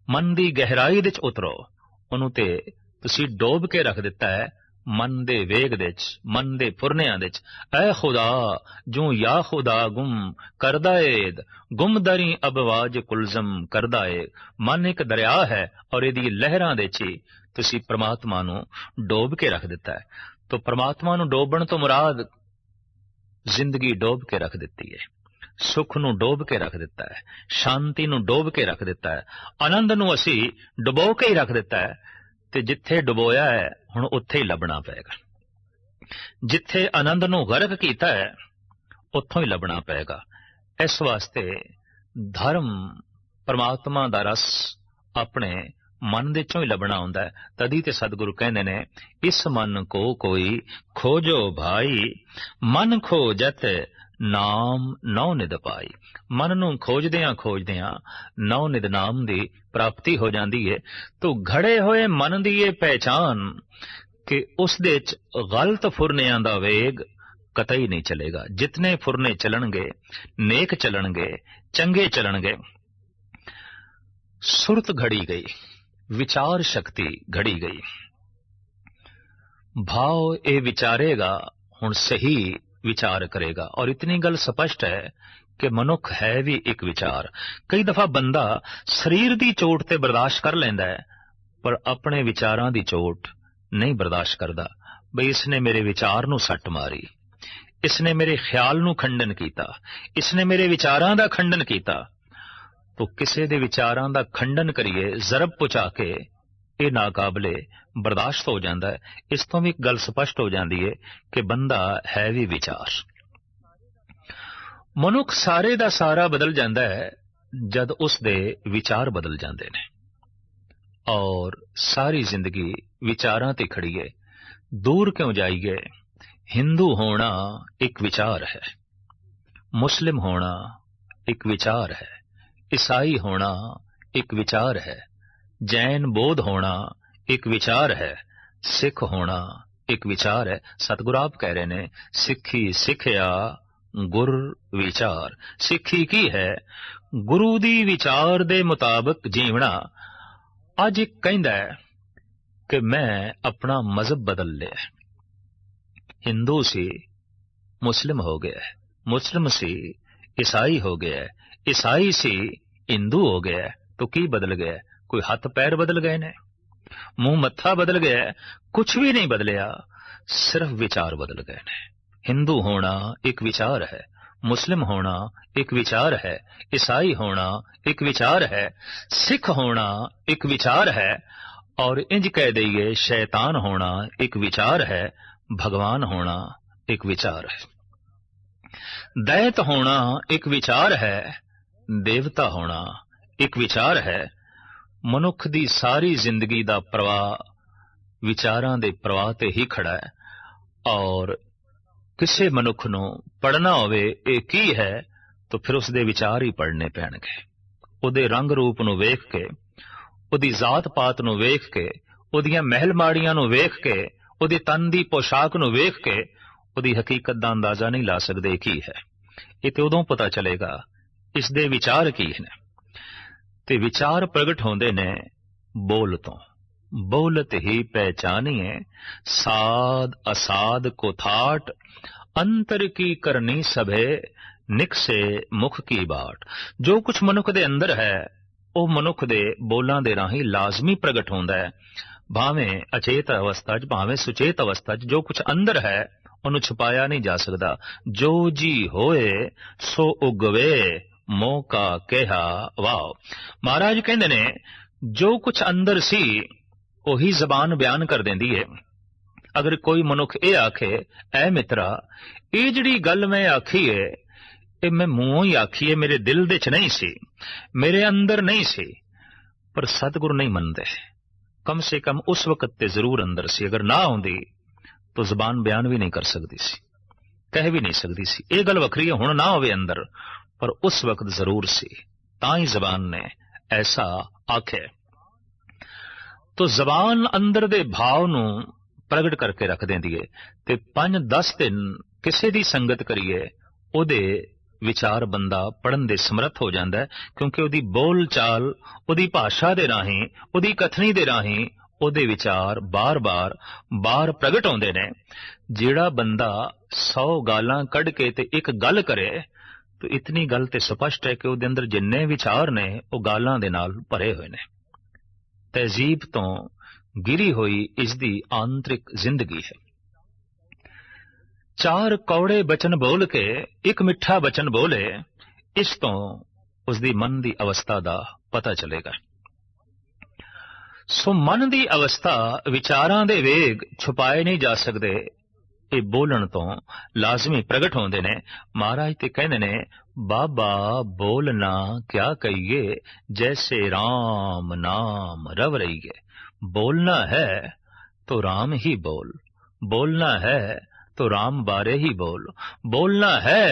ਮਨ ਦੀ ਗਹਿਰਾਈ ਦੇ ਚ ਉਤਰੋ। ਉਹਨੂੰ ਤੇ ਤੁਸੀਂ ਡੋਬ ਕੇ ਰੱਖ ਦਿੱਤਾ ਹੈ। ਮਨ ਦੇ ਵੇਗ ਦੇ ਚ ਮਨ ਦੇ ਫੁਰਨਿਆਂ ਦੇ ਚ, ਐ ਖੁਦਾ ਜੋ ਯਾ ਖੁਦਾ ਗੁਮ ਕਰਦਾ ਏਦ ਗੁਮਦਰੀ ਅਬਵਾਜ ਕੁਲਜ਼ਮ ਕਰਦਾ ਏ ਮਨ ਇੱਕ ਦਰਿਆ ਹੈ ਔਰ ਇਹਦੀ ਲਹਿਰਾਂ ਦੇ ਚ ਹੀ ਤੁਸੀਂ ਪ੍ਰਮਾਤਮਾ ਨੂੰ ਡੋਬ ਕੇ ਰੱਖ ਦਿੱਤਾ ਹੈ। ਤੋ ਪ੍ਰਮਾਤਮਾ ਨੂੰ ਡੋਬਣ ਤੋਂ ਮੁਰਾਦ ਜ਼ਿੰਦਗੀ ਡੋਬ ਕੇ ਰੱਖ ਦਿੱਤੀ ਹੈ, ਸੁੱਖ ਨੂੰ ਡੋਬ ਕੇ ਰੱਖ ਦਿੱਤਾ ਹੈ, ਸ਼ਾਂਤੀ ਨੂੰ ਡੋਬ ਕੇ ਰੱਖ ਦਿੱਤਾ ਹੈ, ਆਨੰਦ ਨੂੰ ਅਸੀਂ ਡੁਬੋ ਕੇ ਹੀ ਰੱਖ ਦਿੱਤਾ ਹੈ। ਤੇ ਜਿੱਥੇ ਡੁਬੋਇਆ ਹੈ ਹੁਣ ਉੱਥੇ ਹੀ ਲੱਭਣਾ ਪਏਗਾ। ਜਿੱਥੇ ਆਨੰਦ ਨੂੰ ਗਰਕ ਕੀਤਾ ਹੈ, ਉੱਥੋਂ ਹੀ ਲੱਭਣਾ ਪਏਗਾ। ਇਸ ਵਾਸਤੇ ਧਰਮ ਪਰਮਾਤਮਾ ਦਾ ਰਸ ਆਪਣੇ ਮਨ ਦੇ ਚੋਂ ਹੀ ਲੱਭਣਾ ਹੁੰਦਾ ਹੈ। ਤਦੀ ਤੇ ਸਤਿਗੁਰੂ ਕਹਿੰਦੇ ਨੇ, ਇਸ ਮਨ ਕੋ ਕੋਈ ਖੋਜੋ ਭਾਈ, ਮਨ ਖੋਜਤ ਨਾਮ ਨੌ ਨਿਦ ਪਾਈ। ਮਨ ਨੂੰ ਖੋਜਦਿਆਂ ਖੋਜਦਿਆਂ ਨੌ ਨਿਦ ਨਾਮ ਦੀ ਪ੍ਰਾਪਤੀ ਹੋ ਜਾਂਦੀ ਹੈ ਤੋ ਘੜੇ ਹੋਏ ਮਨ ਦੀ ਇਹ ਪਹਿਚਾਨ ਕਿ ਉਸ ਦੇ ਚ ਗਲਤ ਫੁਰਨਿਆਂ ਦਾ ਵੇਗ ਕਤਈ ਨਹੀਂ ਚਲੇਗਾ। ਜਿਤਨੇ ਫੁਰਨੇ ਚੱਲਣਗੇ, ਨੇਕ ਚਲਣਗੇ, ਚੰਗੇ ਚੱਲਣਗੇ, ਸੁਰਤ ਘੜੀ ਗਈ, ਵਿਚਾਰ ਸ਼ਕਤੀ ਘੜੀ ਗਈ। ਭਾਵ ਇਹ ਵਿਚਾਰੇਗਾ, ਹੁਣ ਸਹੀ ਵਿਚਾਰ ਕਰੇਗਾ। ਔਰ ਇਤਨੀ ਗੱਲ ਸਪਸ਼ਟ ਹੈ ਕਿ ਮਨੁੱਖ ਹੈ ਵੀ ਇੱਕ ਵਿਚਾਰ। ਕਈ ਦਫਾ ਬੰਦਾ ਸਰੀਰ ਦੀ ਚੋਟ ਤੇ ਬਰਦਾਸ਼ਤ ਕਰ ਲੈਂਦਾ ਹੈ, ਪਰ ਆਪਣੇ ਵਿਚਾਰਾਂ ਦੀ ਚੋਟ ਨਹੀਂ ਬਰਦਾਸ਼ਤ ਕਰਦਾ। ਬਈ ਇਸਨੇ ਮੇਰੇ ਵਿਚਾਰ ਨੂੰ ਸੱਟ ਮਾਰੀ, ਇਸਨੇ ਮੇਰੇ ਖਿਆਲ ਨੂੰ ਖੰਡਨ ਕੀਤਾ, ਇਸਨੇ ਮੇਰੇ ਵਿਚਾਰਾਂ ਦਾ ਖੰਡਨ ਕੀਤਾ। ਤੋ ਕਿਸੇ ਦੇ ਵਿਚਾਰਾਂ ਦਾ ਖੰਡਨ ਕਰੀਏ, ਜ਼ਰਬ ਪਹੁੰਚਾ ਕੇ ਇਹ ਨਾਕਾਬਲੇ ਬਰਦਾਸ਼ਤ ਹੋ ਜਾਂਦਾ ਹੈ। ਇਸ ਤੋਂ ਵੀ ਇੱਕ ਗੱਲ ਸਪਸ਼ਟ ਹੋ ਜਾਂਦੀ ਹੈ ਕਿ ਬੰਦਾ ਹੈ ਵੀ ਵਿਚਾਰ। ਮਨੁੱਖ ਸਾਰੇ ਦਾ ਸਾਰਾ ਬਦਲ ਜਾਂਦਾ ਹੈ ਜਦ ਉਸ ਦੇ ਵਿਚਾਰ ਬਦਲ ਜਾਂਦੇ ਨੇ। ਔਰ ਸਾਰੀ ਜ਼ਿੰਦਗੀ ਵਿਚਾਰਾਂ ਤੇ ਖੜੀ ਹੈ। ਦੂਰ ਕਿਉਂ ਜਾਈਏ? ਹਿੰਦੂ ਹੋਣਾ ਇੱਕ ਵਿਚਾਰ ਹੈ। ਮੁਸਲਿਮ ਹੋਣਾ ਇੱਕ ਵਿਚਾਰ ਹੈ। ਈਸਾਈ ਹੋਣਾ ਇੱਕ ਵਿਚਾਰ ਹੈ। ਜੈਨ ਬੋਧ ਹੋਣਾ ਇੱਕ ਵਿਚਾਰ ਹੈ, ਸਿੱਖ ਹੋਣਾ ਇੱਕ ਵਿਚਾਰ ਹੈ। ਸਤਿਗੁਰੂ ਆਪ ਕਹਿ ਰਹੇ ਨੇ, ਸਿੱਖੀ ਸਿੱਖਿਆ ਗੁਰ ਵਿਚਾਰ। ਸਿੱਖੀ ਕੀ ਹੈ? ਗੁਰੂ ਦੀ ਵਿਚਾਰ ਦੇ ਮੁਤਾਬਕ ਜੀਵਣਾ। ਅੱਜ ਇੱਕ ਕਹਿੰਦਾ ਹੈ ਕਿ ਮੈਂ ਆਪਣਾ ਮਜ਼ਹਬ ਬਦਲ ਲਿਆ। ਹਿੰਦੂ ਸੀ, ਮੁਸਲਿਮ ਹੋ ਗਿਆ ਹੈ। ਮੁਸਲਿਮ ਸੀ, ਈਸਾਈ ਹੋ ਗਿਆ ਈਸਾਈ ਸੀ, ਹਿੰਦੂ ਹੋ ਗਿਆ ਹੈ। तो ਕੀ ਬਦਲ ਗਿਆ ਕੋਈ ਹੱਥ ਪੈਰ ਬਦਲ ਗਏ ਨੇ, ਮੂੰਹ ਮੱਥਾ ਬਦਲ ਗਿਆ ਹੈ ਕੁਝ ਵੀ ਨਹੀਂ ਬਦਲਿਆ, ਸਿਰਫ ਵਿਚਾਰ ਬਦਲ ਗਏ ਨੇ। ਹਿੰਦੂ ਹੋਣਾ ਇੱਕ ਵਿਚਾਰ ਹੈ, ਮੁਸਲਿਮ ਹੋਣਾ ਇੱਕ ਵਿਚਾਰ ਹੈ, ਈਸਾਈ ਹੋਣਾ ਇੱਕ ਵਿਚਾਰ ਹੈ, ਸਿੱਖ ਹੋਣਾ ਇੱਕ ਵਿਚਾਰ ਹੈ, ਔਰ ਇੰਜ ਕਹਿ ਦਈਏ ਸ਼ੈਤਾਨ ਹੋਣਾ ਇੱਕ ਵਿਚਾਰ ਹੈ, ਭਗਵਾਨ ਹੋਣਾ ਇੱਕ ਵਿਚਾਰ ਹੈ। ਦੈਤ ਹੋਣਾ ਇੱਕ ਵਿਚਾਰ ਹੈ, ਦੇਵਤਾ ਹੋਣਾ ਇੱਕ ਵਿਚਾਰ ਹੈ ਮਨੁੱਖ ਦੀ ਸਾਰੀ ਜ਼ਿੰਦਗੀ ਦਾ ਪ੍ਰਵਾਹ, ਵਿਚਾਰਾਂ ਦੇ ਪ੍ਰਵਾਹ ਤੇ ਹੀ ਖੜਾ ਹੈ। ਔਰ ਕਿਸੇ ਮਨੁੱਖ ਨੂੰ ਪੜਨਾ ਹੋਵੇ, ਇਹ ਕੀ ਹੈ, ਤਾਂ ਫਿਰ ਉਸ ਦੇ ਵਿਚਾਰ ਹੀ ਪੜਨੇ ਪੈਣਗੇ। ਉਹਦੇ ਰੰਗ ਰੂਪ ਨੂੰ ਵੇਖ ਕੇ, ਉਹਦੀ ਜ਼ਾਤ ਪਾਤ ਨੂੰ ਵੇਖ ਕੇ, ਉਹਦੀਆਂ ਮਹਿਲ ਮਾੜੀਆਂ ਨੂੰ ਵੇਖ ਕੇ, ਉਹਦੇ ਤਨ ਦੀ ਪੋਸ਼ਾਕ ਨੂੰ ਵੇਖ ਕੇ, ਉਹਦੀ ਹਕੀਕਤ ਦਾ ਅੰਦਾਜ਼ਾ ਨਹੀਂ ਲਾ ਸਕਦੇ ਕੀ ਹੈ। ਇਹ ਤੇ ਉਦੋਂ ਪਤਾ ਚੱਲੇਗਾ, ਇਸ ਦੇ ਵਿਚਾਰ ਕੀ ਨੇ ਤੇ ਵਿਚਾਰ ਪ੍ਰਗਟ ਹੁੰਦੇ ਨੇ, ਬੋਲ ਤੋਂ। ਬੋਲਤ ਹੀ ਪਹਿਚਾਨੀਏ ਸਾਧ ਅਸਾਧ ਕੋ ਥਾਟ, ਅੰਤਰ ਕੀ ਕਰਨੀ ਸਭੇ, ਨਿਕਸੇ ਮੁਖ ਕੀ ਬਾਟ। ਜੋ ਕੁਝ ਮਨੁੱਖ ਦੇ ਅੰਦਰ ਹੈ, ਉਹ ਮਨੁੱਖ ਦੇ ਬੋਲਾਂ ਦੇ ਰਾਹੀਂ ਲਾਜ਼ਮੀ ਪ੍ਰਗਟ ਹੁੰਦਾ ਹੈ। ਭਾਵੇਂ ਅਚੇਤ ਅਵਸਥਾ 'ਚ, ਭਾਵੇਂ ਸੁਚੇਤ ਅਵਸਥਾ 'ਚ, ਜੋ ਕੁਝ ਅੰਦਰ ਹੈ, ਉਹਨੂੰ ਛੁਪਾਇਆ ਨਹੀਂ ਜਾ ਸਕਦਾ। ਜੋ ਜੀ ਹੋਏ, ਸੋ ਉਗਵੇ। ਮੌਕਾ ਕਿਹਾ, ਵਾਓ। ਮਹਾਰਾਜ ਕਹਿੰਦੇ ਨੇ, ਜੋ ਕੁਝ ਅੰਦਰ ਸੀ, ਉਹੀ ਜ਼ਬਾਨ ਬਿਆਨ ਕਰ ਦਿੰਦੀ ਹੈ ਅਗਰ ਕੋਈ ਮਨੁੱਖ ਇਹ ਆਖੇ, ਐ ਮਿੱਤਰਾ, ਇਹ ਜਿਹੜੀ ਗੱਲ ਮੈਂ ਆਖੀ ਹੈ ਇਹ ਮੈਂ ਮੂੰਹੋਂ ਹੀ ਆਖੀ ਹੈ ਮੇਰੇ ਦਿਲ ਦੇ ਚ ਨਹੀਂ ਸੀ, ਮੇਰੇ ਅੰਦਰ ਨਹੀਂ ਸੀ, ਪਰ ਸਤਿਗੁਰ ਨਹੀਂ ਮੰਨਦੇ। ਕਮ ਸੇ ਕਮ ਉਸ ਵਕਤ ਤੇ ਜ਼ਰੂਰ ਅੰਦਰ ਸੀ, ਅਗਰ ਨਾ ਹੁੰਦੀ ਤਾਂ ਜ਼ਬਾਨ ਬਿਆਨ ਵੀ ਨਹੀਂ ਕਰ ਸਕਦੀ ਸੀ, ਕਹਿ ਵੀ ਨਹੀਂ ਸਕਦੀ ਸੀ। ਇਹ ਗੱਲ ਵੱਖਰੀ ਹੈ ਹੁਣ ਨਾ ਹੋਵੇ ਅੰਦਰ ਪਰ ਉਸ ਵਕਤ ਜ਼ਰੂਰ ਸੀ। ਤਾਂ ਹੀ ਜ਼ਬਾਨ ਨੇ ਐਸਾ ਆਖਿਆ। ਤੋ ਜ਼ਬਾਨ ਅੰਦਰ ਦੇ ਭਾਵ ਨੂੰ ਪ੍ਰਗਟ ਕਰਕੇ ਰੱਖ ਦਿੰਦੀ ਹੈ ਤੇ 5-10 ਦਿਨ ਕਿਸੇ ਦੀ ਸੰਗਤ ਕਰੀਏ, ਉਹਦੇ ਵਿਚਾਰ ਬੰਦਾ ਪੜਨ ਦੇ ਸਮਰੱਥ ਹੋ ਜਾਂਦਾ ਹੈ, ਕਿਉਂਕਿ ਉਹਦੀ ਬੋਲ ਚਾਲ ਉਹਦੀ ਭਾਸ਼ਾ ਦੇ ਰਾਹੀਂ, ਉਹਦੀ ਕਥਨੀ ਦੇ ਰਾਹੀਂ ਉਹਦੇ ਵਿਚਾਰ ਬਾਰ-ਬਾਰ ਬਾਹਰ ਪ੍ਰਗਟ ਹੁੰਦੇ ਨੇ। ਜਿਹੜਾ ਬੰਦਾ 100 ਗਾਲਾਂ ਕੱਢ ਕੇ ਤੇ ਇੱਕ ਗੱਲ ਕਰੇ ਤਾਂ ਇਤਨੀ ਗੱਲ ਤੇ ਸਪਸ਼ਟ ਹੈ ਕਿ ਉਹਦੇ ਅੰਦਰ ਜਿੰਨੇ ਵਿਚਾਰ ਨੇ, ਉਹ ਗਾਲਾਂ ਦੇ ਨਾਲ ਭਰੇ ਹੋਏ ਨੇ। ਤਹਿਜ਼ੀਬ ਤੋਂ ਗਿਰੀ ਹੋਈ ਇਸ ਦੀ ਆਂਤਰਿਕ ਜ਼ਿੰਦਗੀ ਹੈ। ਚਾਰ ਕੌੜੇ ਬਚਨ ਬੋਲ ਕੇ, ਇੱਕ ਮਿੱਠਾ ਬਚਨ ਬੋਲੇ, ਇਸ ਤੋਂ ਉਸ ਦੀ ਮਨ ਦੀ ਅਵਸਥਾ ਦਾ ਪਤਾ ਚੱਲੇਗਾ। ਸੋ ਮਨ ਦੀ ਅਵਸਥਾ ਵਿਚਾਰਾਂ ਦੇ ਵੇਗ ਛੁਪਾਏ ਨਹੀਂ ਜਾ ਸਕਦੇ ਇਹ ਬੋਲਣ ਤੋਂ ਲਾਜ਼ਮੀ ਪ੍ਰਗਟ ਹੁੰਦੇ ਨੇ ਮਹਾਰਾਜ ਤੇ ਕਹਿੰਦੇ ਨੇ ਬਾਬਾ ਬੋਲਣਾ ਕਿਆ ਕਹੀਏ ਜੈਸੇ RAM ਨਾਮ ਰਵ ਰਹੀਏ बोलना है तो राम ही बोल बोलना है तो राम बारे ही बोल बोलना है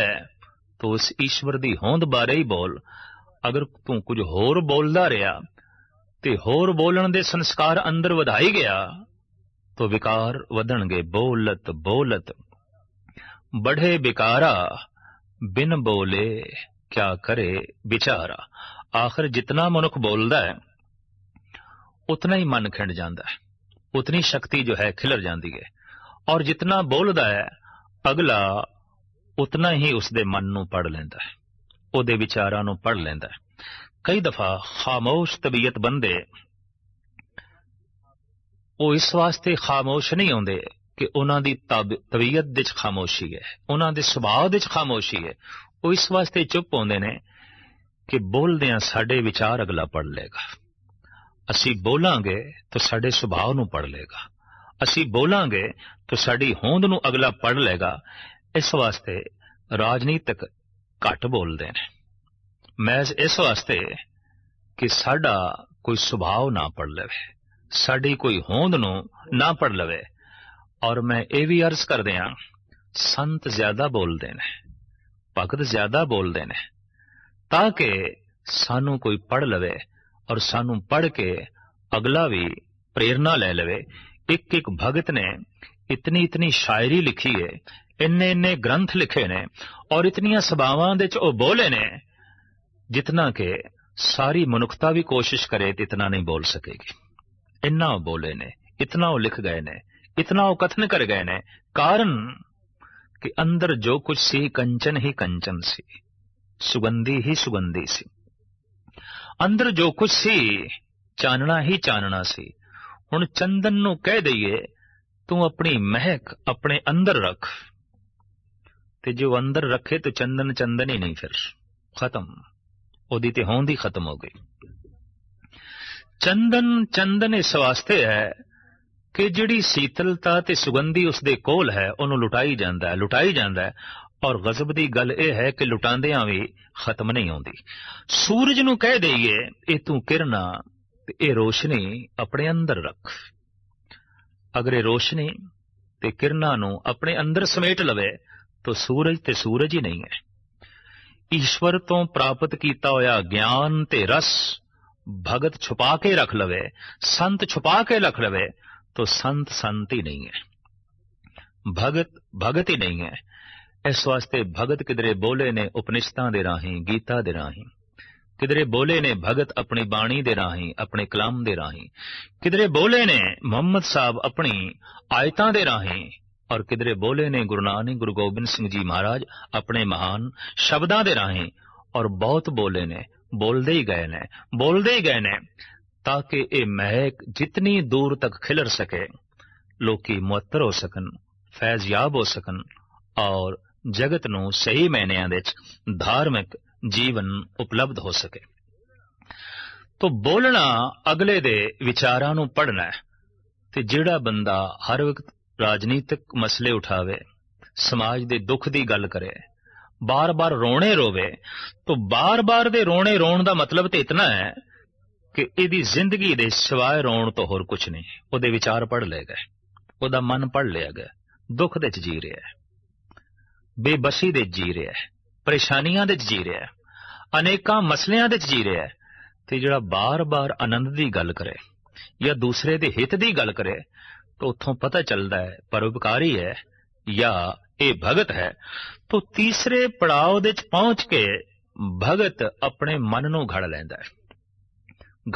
तो उस ਈਸ਼ਵਰ ਦੀ ਹੋਂਦ ਬਾਰੇ ਹੀ ਬੋਲ ਅਗਰ ਤੂੰ ਕੁਝ ਹੋਰ ਬੋਲਦਾ ਰਿਹਾ ਤੇ ਹੋਰ ਬੋਲਣ ਦੇ ਸੰਸਕਾਰ ਅੰਦਰ ਵਧਾਈ ਗਿਆ ਤੋ ਵਿਕਾਰ ਵਧਣਗੇ, ਬੋਲਤ ਬੋਲਤ। ਬੜੇ ਵਿਕਾਰਾ ਬਿਨ ਬੋਲੇ ਕਿਆ ਕਰੇ ਵਿਚਾਰਾ। ਆਖਰ ਜਿਤਨਾ ਮਨੁੱਖ ਬੋਲਦਾ ਹੈ, ਉਤਨਾ ਹੀ ਮਨ ਖਿੰਡ ਜਾਂਦਾ ਹੈ। ਉਤਨੀ ਸ਼ਕਤੀ ਜੋ ਹੈ ਖਿਲਰ ਜਾਂਦੀ ਹੈ। ਔਰ ਜਿਤਨਾ ਬੋਲਦਾ ਹੈ, ਅਗਲਾ ਉਤਨਾ ਹੀ ਉਸ ਦੇ ਮਨ ਨੂੰ ਪੜ ਲੈਂਦਾ ਹੈ। ਉਹਦੇ ਵਿਚਾਰਾਂ ਨੂੰ ਪੜ ਲੈਂਦਾ ਹੈ। ਕਈ ਦਫਾ ਖਾਮੋਸ਼ ਤਬੀਅਤ ਬੰਦੇ ਉਹ ਇਸ ਵਾਸਤੇ ਖਾਮੋਸ਼ ਨਹੀਂ ਹੁੰਦੇ ਕਿ ਉਹਨਾਂ ਦੀ ਤਬ- ਤਬੀਅਤ ਦੇ ਚ ਖਾਮੋਸ਼ੀ ਹੈ। ਉਹਨਾਂ ਦੇ ਸੁਭਾਅ ਦੇ ਚ ਖਾਮੋਸ਼ੀ ਹੈ। ਉਹ ਇਸ ਵਾਸਤੇ ਚੁੱਪ ਹੁੰਦੇ ਨੇ ਕਿ ਬੋਲਦਿਆਂ ਸਾਡੇ ਵਿਚਾਰ ਅਗਲਾ ਪੜ ਲੇਗਾ ਅਸੀਂ ਬੋਲਾਂਗੇ ਤਾਂ ਸਾਡੇ ਸੁਭਾਅ ਨੂੰ ਪੜ ਲੇਗਾ ਅਸੀਂ ਬੋਲਾਂਗੇ ਤਾਂ ਸਾਡੀ ਹੋਂਦ ਨੂੰ ਅਗਲਾ ਪੜ ਲੇਗਾ ਇਸ ਵਾਸਤੇ ਰਾਜਨੀਤਿਕ ਘੱਟ ਬੋਲਦੇ ਨੇ। ਮੈਂ ਇਸ ਵਾਸਤੇ ਕਿ ਸਾਡਾ ਕੋਈ ਸੁਭਾਅ ਨਾ ਪੜ ਲਵੇ। ਸਾਡੀ ਕੋਈ ਹੋਂਦ ਨੂੰ ਨਾ ਪੜ ਲਵੇ। ਔਰ ਮੈਂ ਇਹ ਵੀ ਅਰਜ਼ ਕਰਦੇ ਹਾਂ, ਸੰਤ ਜ਼ਿਆਦਾ ਬੋਲਦੇ ਨੇ, ਭਗਤ ਜ਼ਿਆਦਾ ਬੋਲਦੇ ਨੇ, ਤਾਂ ਕਿ ਸਾਨੂੰ ਕੋਈ ਪੜ ਲਵੇ ਔਰ ਸਾਨੂੰ ਪੜ ਕੇ ਅਗਲਾ ਵੀ ਪ੍ਰੇਰਣਾ ਲੈ ਲਵੇ। ਇੱਕ ਇੱਕ ਭਗਤ ਨੇ ਇਤਨੀ ਇਤਨੀ ਸ਼ਾਇਰੀ ਲਿਖੀ ਹੈ ਇੰਨੇ ਇੰਨੇ ਗ੍ਰੰਥ ਲਿਖੇ ਨੇ ਔਰ ਇਤਨੀਆਂ ਸਭਾਵਾਂ ਦੇ ਚ ਉਹ ਬੋਲੇ ਨੇ, ਜਿਤਨਾ ਕਿ ਸਾਰੀ ਮਨੁੱਖਤਾ ਵੀ ਕੋਸ਼ਿਸ਼ ਕਰੇ ਤੇ ਇਤਨਾ ਨਹੀਂ ਬੋਲ ਸਕੇਗੀ। ਇੰਨਾ ਉਹ ਬੋਲੇ ਨੇ, ਇਤਨਾ ਉਹ ਲਿਖ ਗਏ ਨੇ, ਇਤਨਾ ਉਹ ਕਥਨ ਕਰ ਗਏ ਨੇ, ਕਾਰਨ ਕਿ ਅੰਦਰ ਜੋ ਕੁਝ ਸੀ ਕੰਚਨ ਹੀ ਕੰਚਨ ਸੀ, ਸੁਗੰਧੀ ਹੀ ਸੁਗੰਧੀ ਅੰਦਰ ਜੋ ਕੁਝ ਸੀ, ਚਾਨਣਾ ਹੀ ਚਾਨਣਾ ਸੀ। ਹੁਣ ਚੰਦਨ ਨੂੰ ਕਹਿ ਦਈਏ, ਤੂੰ ਆਪਣੀ ਮਹਿਕ ਆਪਣੇ ਅੰਦਰ ਰੱਖ। ਤੇ ਜੋ ਅੰਦਰ ਰੱਖੇ ਤੇ ਚੰਦਨ ਚੰਦਨ ਹੀ ਨਹੀਂ ਫਿਰ, ਖਤਮ। ਉਹਦੀ ਤੇ ਹੋਂਦ ਹੀ ਖਤਮ ਹੋ ਗਈ। ਚੰਦਨ ਚੰਦਨ ਇਸ ਵਾਸਤੇ ਹੈ ਕਿ ਜਿਹੜੀ ਸੀਤਲਤਾ ਤੇ ਸੁਗੰਧੀ ਉਸਦੇ ਕੋਲ ਹੈ, ਉਹਨੂੰ ਲੁਟਾਈ ਜਾਂਦਾ ਹੈ, ਲੁਟਾਈ ਜਾਂਦਾ ਹੈ। ਔਰ ਗਜ਼ਬ ਦੀ ਗੱਲ ਇਹ ਹੈ ਕਿ ਲੁਟਾਉਂਦਿਆਂ ਵੀ ਖਤਮ ਨਹੀਂ ਆਉਂਦੀ ਸੂਰਜ ਨੂੰ ਕਹਿ ਦਈਏ, ਇਹ ਤੂੰ ਕਿਰਨਾ, ਤੇ ਇਹ ਰੋਸ਼ਨੀ ਆਪਣੇ ਅੰਦਰ ਰੱਖ। ਅਗਰ ਇਹ ਰੋਸ਼ਨੀ ਤੇ ਕਿਰਨਾਂ ਨੂੰ ਆਪਣੇ ਅੰਦਰ ਸਮੇਟ ਲਵੇ, ਤਾਂ ਸੂਰਜ ਤੇ ਸੂਰਜ ਹੀ ਨਹੀਂ ਹੈ। ਈਸ਼ਵਰ ਤੋਂ ਪ੍ਰਾਪਤ ਕੀਤਾ ਹੋਇਆ ਗਿਆਨ ਤੇ ਰਸ ਭਗਤ ਛੁਪਾ ਕੇ ਰੱਖ ਲਵੇ ਸੰਤ ਛੁਪਾ ਕੇ ਰੱਖ ਲਵੇ तो संत संत ही नहीं है भगत भगत ही नहीं है ਇਸ ਵਾਸਤੇ ਭਗਤ ਕਿਦਰੇ ਬੋਲੇ ਨੇ ਉਪਨਿਸ਼ਦਾਂ ਦੇ ਰਾਹੀਂ ਗੀਤਾ ਦੇ ਰਾਹੀਂ ਕਿਦਰੇ ਬੋਲੇ ਨੇ ਭਗਤ ਆਪਣੀ ਬਾਣੀ ਦੇ ਰਾਹੀਂ ਆਪਣੇ ਕਲਾਮ ਦੇ ਰਾਹੀਂ ਕਿਦਰੇ ਬੋਲੇ ਨੇ ਮੁਹੰਮਦ ਸਾਹਿਬ ਆਪਣੀ ਆਇਤਾਂ ਦੇ ਰਾਹੀਂ ਔਰ ਕਿਦਰੇ ਬੋਲੇ ਨੇ ਗੁਰੂ ਨਾਨਕ ਗੁਰੂ ਗੋਬਿੰਦ ਸਿੰਘ ਜੀ ਮਹਾਰਾਜ ਆਪਣੇ ਮਹਾਨ ਸ਼ਬਦਾਂ ਦੇ ਰਾਹੀਂ ਔਰ ਬਹੁਤ ਬੋਲੇ ਨੇ, ਬੋਲਦੇ ਹੀ ਗਏ ਨੇ, ਬੋਲਦੇ ਹੀ ਗਏ ਨੇ, ਤਾਂ ਕਿ ਇਹ ਮਹਿਕ ਜਿਤਨੀ ਦੂਰ ਤੱਕ ਖਿਲਰ ਸਕੇ, ਲੋਕੀ ਮੁਅੱਤਰ ਹੋ ਸਕਣ ਫੈਜ਼ਯਾਬ ਹੋ ਸਕਣ, ਔਰ ਜਗਤ ਨੂੰ ਸਹੀ ਮਾਇਨਿਆਂ ਵਿੱਚ ਧਾਰਮਿਕ ਜੀਵਨ ਉਪਲਬਧ ਹੋ ਸਕੇ। ਤੋ ਬੋਲਣਾ ਅਗਲੇ ਦੇ ਵਿਚਾਰਾਂ ਨੂੰ ਪੜਨਾ ਹੈ, ਤੇ ਜਿਹੜਾ ਬੰਦਾ ਹਰ ਵਕਤ ਰਾਜਨੀਤਿਕ ਮਸਲੇ ਉਠਾਵੇ, ਸਮਾਜ ਦੇ ਦੁੱਖ ਦੀ ਗੱਲ ਕਰੇ ਬਾਰ-ਬਾਰ ਰੋਣੇ ਰੋਵੇ, ਤੋ ਬਾਰ-ਬਾਰ ਦੇ ਰੋਣੇ ਰੋਣ ਦਾ ਮਤਲਬ ਤੇ ਇਤਨਾ ਹੈ ਕਿ ਇਹਦੀ ਜ਼ਿੰਦਗੀ ਦੇ ਸਿਵਾਏ ਰੋਣ ਤੋਂ ਹੋਰ ਕੁਝ ਨਹੀਂ। ਉਹਦੇ ਵਿਚਾਰ ਪੜ ਲਏ ਗਏ, ਉਹਦਾ ਮਨ ਪੜ ਲਿਆ ਗਿਆ, ਦੁੱਖ ਦੇ ਚ ਜੀ ਰਿਹਾ ਹੈ, ਬੇਬਸੀ ਦੇ ਜੀ ਰਿਹਾ ਹੈ, ਪਰੇਸ਼ਾਨੀਆਂ ਦੇ ਚ ਜੀ ਰਿਹਾ ਹੈ, ਅਨੇਕਾਂ ਮਸਲਿਆਂ ਦੇ ਚ ਜੀ ਰਿਹਾ ਹੈ, ਤੇ ਜਿਹੜਾ ਬਾਰ-ਬਾਰ ਆਨੰਦ ਦੀ ਗੱਲ ਕਰੇ ਜਾਂ ਦੂਸਰੇ ਦੇ ਹਿੱਤ ਦੀ ਗੱਲ ਕਰੇ, ਤਾਂ ਉੱਥੋਂ ਪਤਾ ਚੱਲਦਾ ਹੈ, ਪਰਉਪਕਾਰੀ ਹੈ ਜਾਂ ਇਹ ਭਗਤ ਹੈ, ਤਾਂ ਤੀਸਰੇ ਪੜਾਅ ਦੇ ਚ ਪਹੁੰਚ ਕੇ ਭਗਤ ਆਪਣੇ ਮਨ ਨੂੰ ਘੜ ਲੈਂਦਾ ਹੈ।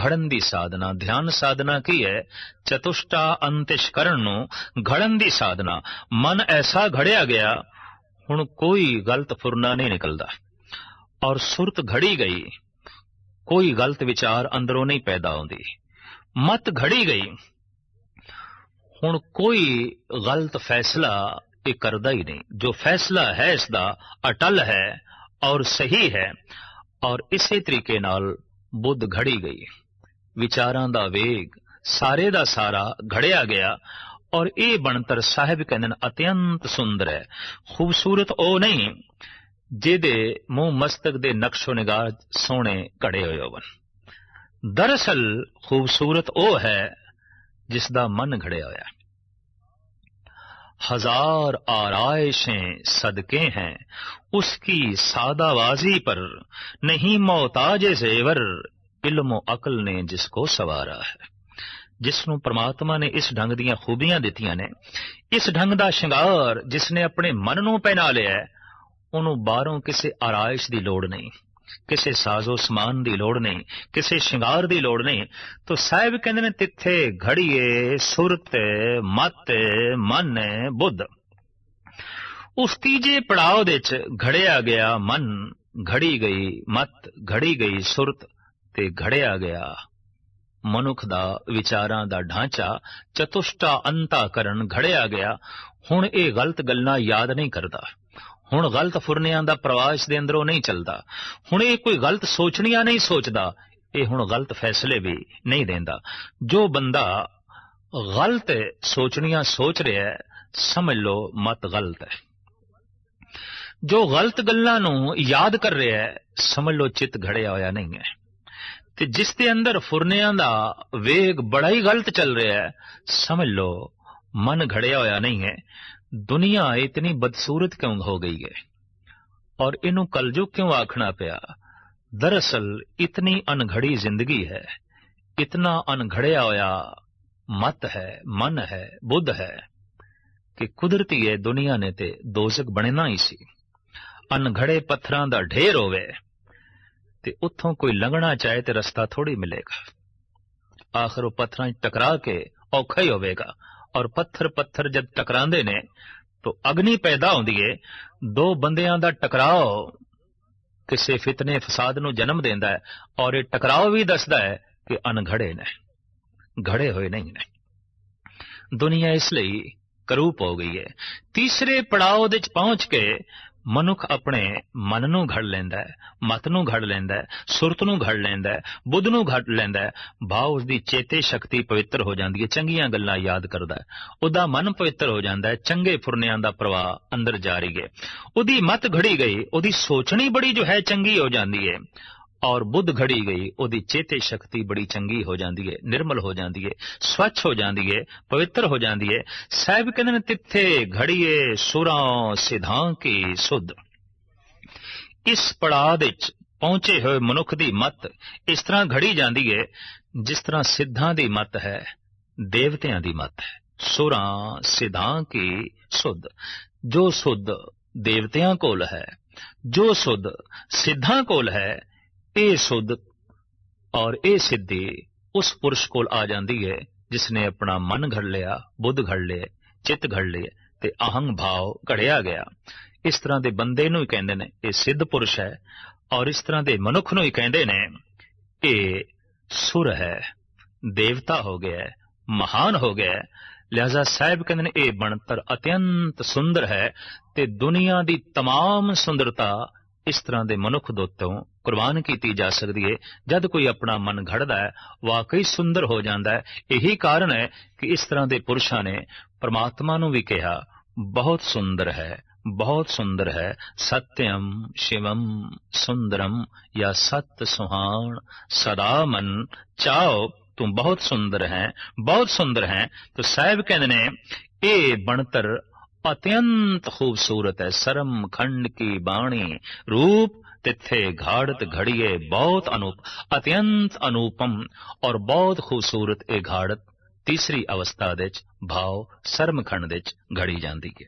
ਘੜਨ ਦੀ ਸਾਧਨਾ, ਧਿਆਨ ਸਾਧਨਾ ਕੀ ਹੈ? ਚਤੁਸ਼ਟਾ ਅੰਤਿਸ਼ ਕਰਨ ਨੂੰ ਘੜਨ ਦੀ ਸਾਧਨਾ। ਮਨ ਐਸਾ ਘੜਿਆ ਗਿਆ, ਹੁਣ ਕੋਈ ਗਲਤ ਫੁਰਨਾ ਨਹੀਂ ਨਿਕਲਦਾ। ਔਰ ਸੁਰਤ ਘੜੀ ਗਈ, ਕੋਈ ਗਲਤ ਵਿਚਾਰ ਅੰਦਰੋਂ ਨਹੀਂ ਪੈਦਾ ਹੁੰਦੀ। ਮਤ ਘੜੀ ਗਈ, ਹੁਣ ਕੋਈ ਗਲਤ ਫੈਸਲਾ ਇਹ ਕਰਦਾ ਹੀ ਨਹੀਂ। ਜੋ ਫੈਸਲਾ ਹੈ ਇਸ ਦਾ ਅਟਲ ਹੈ ਔਰ ਸਹੀ ਹੈ ਔਰ ਇਸੇ ਤਰੀਕੇ ਨਾਲ ਬੁੱਧ ਘੜੀ ਗਈ। ਵਿਚਾਰਾਂ ਦਾ ਵੇਗ, ਸਾਰੇ ਦਾ ਸਾਰਾ ਘੜਿਆ ਗਿਆ ਔਰ ਇਹ ਬਣਤਰ ਸਾਹਿਬ ਕਹਿੰਦੇ ਨੇ, ਅਤਿਅੰਤ ਸੁੰਦਰ ਹੈ। ਖੂਬਸੂਰਤ ਉਹ ਨਹੀਂ ਜਿਹਦੇ ਮੂੰਹ ਮਸਤਕ ਦੇ ਨਕਸ਼ੋ ਨਿਗਾਹ ਸੋਹਣੇ ਘੜੇ ਹੋਏ ਹੋਵਨ। ਦਰਅਸਲ ਖੂਬਸੂਰਤ ਉਹ ਹੈ ਜਿਸ ਦਾ ਮਨ ਘੜਿਆ ਹੋਇਆ ہزار آرائشیں صدقے ہیں اس کی سادہ بازی پر نہیں محتاج زیور علم و عقل نے جس کو سوارا ہے ਜਿਸ ਨੂੰ ਪ੍ਰਮਾਤਮਾ ਨੇ ਇਸ ਢੰਗ ਦੀਆਂ ਖੂਬੀਆਂ ਦਿੱਤੀਆਂ ਨੇ ਇਸ ਢੰਗ ਦਾ ਸ਼ਿੰਗਾਰ ਜਿਸ ਨੇ ਆਪਣੇ ਮਨ ਨੂੰ ਪਹਿਨਾ ਲਿਆ ਉਹਨੂੰ ਬਾਹਰੋਂ ਕਿਸੇ ਆਰਾਇਸ਼ ਦੀ ਲੋੜ ਨਹੀਂ ਕਿਸੇ ਸਾਜ਼ੋ ਸਮਾਨ ਦੀ ਲੋੜ ਨਹੀਂ, ਕਿਸੇ ਸ਼ਿੰਗਾਰ ਦੀ ਲੋੜ ਨਹੀਂ, ਤੋ ਸਾਹਿਬ ਕਹਿੰਦੇ ਨੇ, ਤਿੱਥੇ ਘੜੀਏ, ਸੁਰਤ, ਮਤ, ਮਨ, ਬੁੱਧ। ਉਸ ਤੀਜੇ ਪੜਾਅ ਦੇ ਚ ਘੜਿਆ ਗਿਆ ਮਨ, ਘੜੀ ਗਈ ਮਤ, ਘੜੀ ਗਈ ਸੁਰਤ ਤੇ ਘੜਿਆ ਗਿਆ। ਮਨੁੱਖ ਦਾ ਵਿਚਾਰਾਂ ਦਾ ਢਾਂਚਾ, ਚਤੁਸ਼ਟਾ ਅੰਤਾ ਕਰਨ ਘੜਿਆ ਗਿਆ। ਹੁਣ ਇਹ ਗਲਤ ਗੱਲਾਂ ਯਾਦ ਨਹੀਂ ਕਰਦਾ। ਹੁਣ ਗਲਤ ਫੁਰਨਿਆਂ ਦਾ ਪ੍ਰਵਾਸ ਇਸ ਦੇ ਅੰਦਰੋਂ ਨਹੀਂ ਚੱਲਦਾ। ਹੁਣ ਇਹ ਕੋਈ ਗਲਤ ਸੋਚਣੀਆਂ ਨਹੀਂ ਸੋਚਦਾ, ਇਹ ਹੁਣ ਗਲਤ ਫੈਸਲੇ ਵੀ ਨਹੀਂ ਦਿੰਦਾ। ਜੋ ਬੰਦਾ ਗਲਤ ਸੋਚਣੀਆਂ ਸੋਚ ਰਿਹਾ ਹੈ, ਸਮਝ ਲਓ ਮਤ ਗਲਤ ਹੈ। ਜੋ ਗਲਤ ਗੱਲਾਂ ਨੂੰ ਯਾਦ ਕਰ ਰਿਹਾ ਹੈ, ਸਮਝ ਲਓ ਚਿੱਤ ਘੜਿਆ ਹੋਇਆ ਨਹੀਂ ਹੈ। ਤੇ ਜਿਸ ਦੇ ਅੰਦਰ ਫੁਰਨਿਆਂ ਦਾ ਵੇਗ ਬੜਾ ਹੀ ਗਲਤ ਚੱਲ ਰਿਹਾ ਹੈ, ਸਮਝ ਲਓ ਮਨ ਘੜਿਆ ਹੋਇਆ ਨਹੀਂ ਹੈ। ਦੁਨੀਆ ਇਤਨੀ ਬਦਸੂਰਤ ਕਿਉਂ ਹੋ ਗਈ ਹੈ? ਔਰ ਇਹਨੂੰ ਕਲਯੁਗ ਕਿਉਂ ਆਖਣਾ ਪਿਆ? ਦਰਅਸਲ ਇਤਨੀ ਅਨਘੜੀ ਜ਼ਿੰਦਗੀ ਹੈ। ਇਤਨਾ ਅਨਘੜਿਆ ਹੋਇਆ ਮਤ ਹੈ, ਮਨ ਹੈ, ਬੁੱਧ ਹੈ ਕਿ ਕੁਦਰਤੀ ਹੈ ਦੁਨੀਆ ਨੇ ਤੇ ਦੋਜ਼ਖ ਬਣਨਾ ਹੀ ਸੀ। ਅਨਘੜੇ ਪੱਥਰਾਂ ਦਾ ਢੇਰ ਹੋਵੇ ਤੇ ਉੱਥੋਂ ਕੋਈ ਲੰਘਣਾ ਚਾਹੇ ਤੇ ਰਸਤਾ ਥੋੜੀ ਮਿਲੇਗਾ। ਆਖਰ ਉਹ ਪੱਥਰਾਂ 'ਚ ਟਕਰਾ ਕੇ ਔਖਾ ਹੀ ਹੋਵੇਗਾ। ਔਰ ਪੱਥਰ ਪੱਥਰ ਜਦ ਟਕਰਾਉਂਦੇ ਨੇ, ਤਾਂ ਅਗਨੀ ਪੈਦਾ ਹੁੰਦੀ ਏ, ਦੋ ਬੰਦਿਆਂ ਦਾ ਟਕਰਾਓ ਕਿਸੇ ਫਿਤਨੇ ਫਸਾਦ ਨੂੰ ਜਨਮ ਦਿੰਦਾ ਹੈ, ਔਰ ਇਹ ਟਕਰਾਓ ਵੀ ਦੱਸਦਾ ਹੈ ਕਿ ਅਨਘੜੇ ਨੇ, ਘੜੇ ਹੋਏ ਨਹੀਂ ਨੇ। ਦੁਨੀਆ ਇਸ ਲਈ ਕਰੂਪ ਹੋ ਗਈ ਹੈ। ਤੀਸਰੇ ਪੜਾਅ ਦੇ ਵਿੱਚ ਪਹੁੰਚ ਕੇ ਮਨੁੱਖ ਆਪਣੇ ਮਨ ਨੂੰ ਘੜ ਲੈਂਦਾ ਹੈ, ਮਤ ਨੂੰ ਘੜ ਲੈਂਦਾ ਹੈ, ਸੁਰਤ ਨੂੰ ਘੜ ਲੈਂਦਾ ਹੈ, ਬੁੱਧ ਨੂੰ ਘੜ ਲੈਂਦਾ ਹੈ, ਭਾਵ ਉਸ ਦੀ ਚੇਤੇ ਸ਼ਕਤੀ ਪਵਿੱਤਰ ਹੋ ਜਾਂਦੀ ਹੈ, ਚੰਗੀਆਂ ਗੱਲਾਂ ਯਾਦ ਕਰਦਾ ਹੈ। ਉਹਦਾ ਮਨ ਪਵਿੱਤਰ ਹੋ ਜਾਂਦਾ ਹੈ, ਚੰਗੇ ਫੁਰਨਿਆਂ ਦਾ ਪ੍ਰਵਾਹ ਅੰਦਰ ਜਾ ਰਹੀ ਹੈ। ਉਹਦੀ ਮਤ ਘੜੀ ਗਈ, ਉਹਦੀ ਸੋਚਣੀ ਬੜੀ ਜੋ ਹੈ ਚੰਗੀ ਹੋ ਜਾਂਦੀ ਹੈ। ਔਰ ਬੁੱਧ ਘੜੀ ਗਈ ਉਹਦੀ ਚੇਤੇ ਸ਼ਕਤੀ ਬੜੀ ਚੰਗੀ ਹੋ ਜਾਂਦੀ ਹੈ ਨਿਰਮਲ ਹੋ ਜਾਂਦੀ ਹੈ ਸਵੱਛ ਹੋ ਜਾਂਦੀ ਹੈ ਪਵਿੱਤਰ ਹੋ ਜਾਂਦੀ ਹੈ ਸਾਹਿਬ ਕਹਿੰਦੇ ਨੇ ਤਿੱਥੇ ਘੜੀਏ ਸੁਰਾਂ ਸਿਧਾਂ ਕੀ ਸੁਧ ਇਸ ਪੜਾਅ ਦੇ ਵਿੱਚ ਪਹੁੰਚੇ ਹੋਏ ਮਨੁੱਖ ਦੀ ਮਤ ਇਸ ਤਰ੍ਹਾਂ ਘੜੀ ਜਾਂਦੀ ਹੈ ਜਿਸ ਤਰ੍ਹਾਂ ਸਿੱਧਾਂ ਦੀ ਮਤ ਹੈ ਦੇਵਤਿਆਂ ਦੀ ਮਤ ਹੈ ਸੁਰਾਂ ਸਿਧਾਂ ਕੀ ਸੁਧ ਜੋ ਸੁਧ ਦੇਵਤਿਆਂ ਕੋਲ ਹੈ ਜੋ ਸੁਧ ਸਿੱਧਾਂ ਕੋਲ ਹੈ ਇਹ ਸੁਧ ਔਰ ਇਹ ਸਿੱਧੀ ਉਸ ਪੁਰਸ਼ ਕੋਲ ਆ ਜਾਂਦੀ ਹੈ ਜਿਸ ਨੇ ਆਪਣਾ ਮਨ ਘੜ ਲਿਆ ਬੁੱਧ ਘੜ ਲਿਆ ਚਿੱਤ ਘੜ ਲਿਆ ਤੇ ਅਹੰਗ ਭਾਵ ਘੜਿਆ ਗਿਆ ਇਸ ਤਰ੍ਹਾਂ ਦੇ ਬੰਦੇ ਨੂੰ ਹੀ ਕਹਿੰਦੇ ਨੇ ਇਹ ਸਿੱਧ ਪੁਰਸ਼ ਹੈ ਔਰ ਇਸ ਤਰ੍ਹਾਂ ਦੇ ਮਨੁੱਖ ਨੂੰ ਹੀ ਕਹਿੰਦੇ ਨੇ ਇਹ ਸੁਰ ਹੈ ਦੇਵਤਾ ਹੋ ਗਿਆ ਹੈ, ਮਹਾਨ ਹੋ ਗਿਆ ਹੈ। ਲਿਹਾਜ਼ਾ ਸਾਹਿਬ ਕਹਿੰਦੇ ਨੇ ਇਹ ਬਣਤਰ ਅਤਿਅੰਤ ਸੁੰਦਰ ਹੈ ਤੇ ਦੁਨੀਆ ਦੀ तमाम ਸੁੰਦਰਤਾ ਇਸ ਤਰ੍ਹਾਂ ਦੇ ਮਨੁੱਖ ਦੇ ਕੁਰਬਾਨ ਕੀਤੀ ਜਾ ਸਕਦੀ ਹੈ ਜਦ ਕੋਈ ਆਪਣਾ ਮਨ ਘੜਦਾ ਹੈ, ਵਾਕਈ ਸੁੰਦਰ ਹੋ ਜਾਂਦਾ ਹੈ। ਇਹੀ ਕਾਰਨ ਹੈ ਕਿ ਇਸ ਤਰ੍ਹਾਂ ਦੇ ਪੁਰਸ਼ਾਂ ਨੇ ਪ੍ਰਮਾਤਮਾ ਨੂੰ ਵੀ ਕਿਹਾ, ਬਹੁਤ ਸੁੰਦਰ ਹੈ, ਬਹੁਤ ਸੁੰਦਰ ਹੈ ਸਤਿਅਮ ਸ਼ਿਵਮ ਸੁੰਦਰਮ ਜਾਂ ਸਤ ਸੁਹਾਣ ਸਦਾ ਮਨ ਚਾਓ ਤੂੰ ਬਹੁਤ ਸੁੰਦਰ ਹੈ, ਬਹੁਤ ਸੁੰਦਰ ਹੈ। ਤਾਂ ਸਾਹਿਬ ਕਹਿੰਦੇ ਨੇ, ਇਹ ਬਣਤਰ ਅਤਿਅੰਤ ਖੂਬਸੂਰਤ ਹੈ ਸਰਮ ਖੰਡ ਕੀ ਬਾਣੀ ਰੂਪ ਤਿੱਥੇ ਘਾੜਤ ਘੜੀਏ ਬਹੁਤ ਅਨੂਪ ਅਤਿਅੰਤ ਅਨੂਪਮ ਔਰ ਬਹੁਤ ਖੂਬਸੂਰਤ ਇਹ ਘਾੜਤ ਤੀਸਰੀ ਅਵਸਥਾ ਦੇ ਚ ਭਾਵ ਸਰਮ ਖੰਡ ਦੇ ਚ ਘੜੀ ਜਾਂਦੀ ਹੈ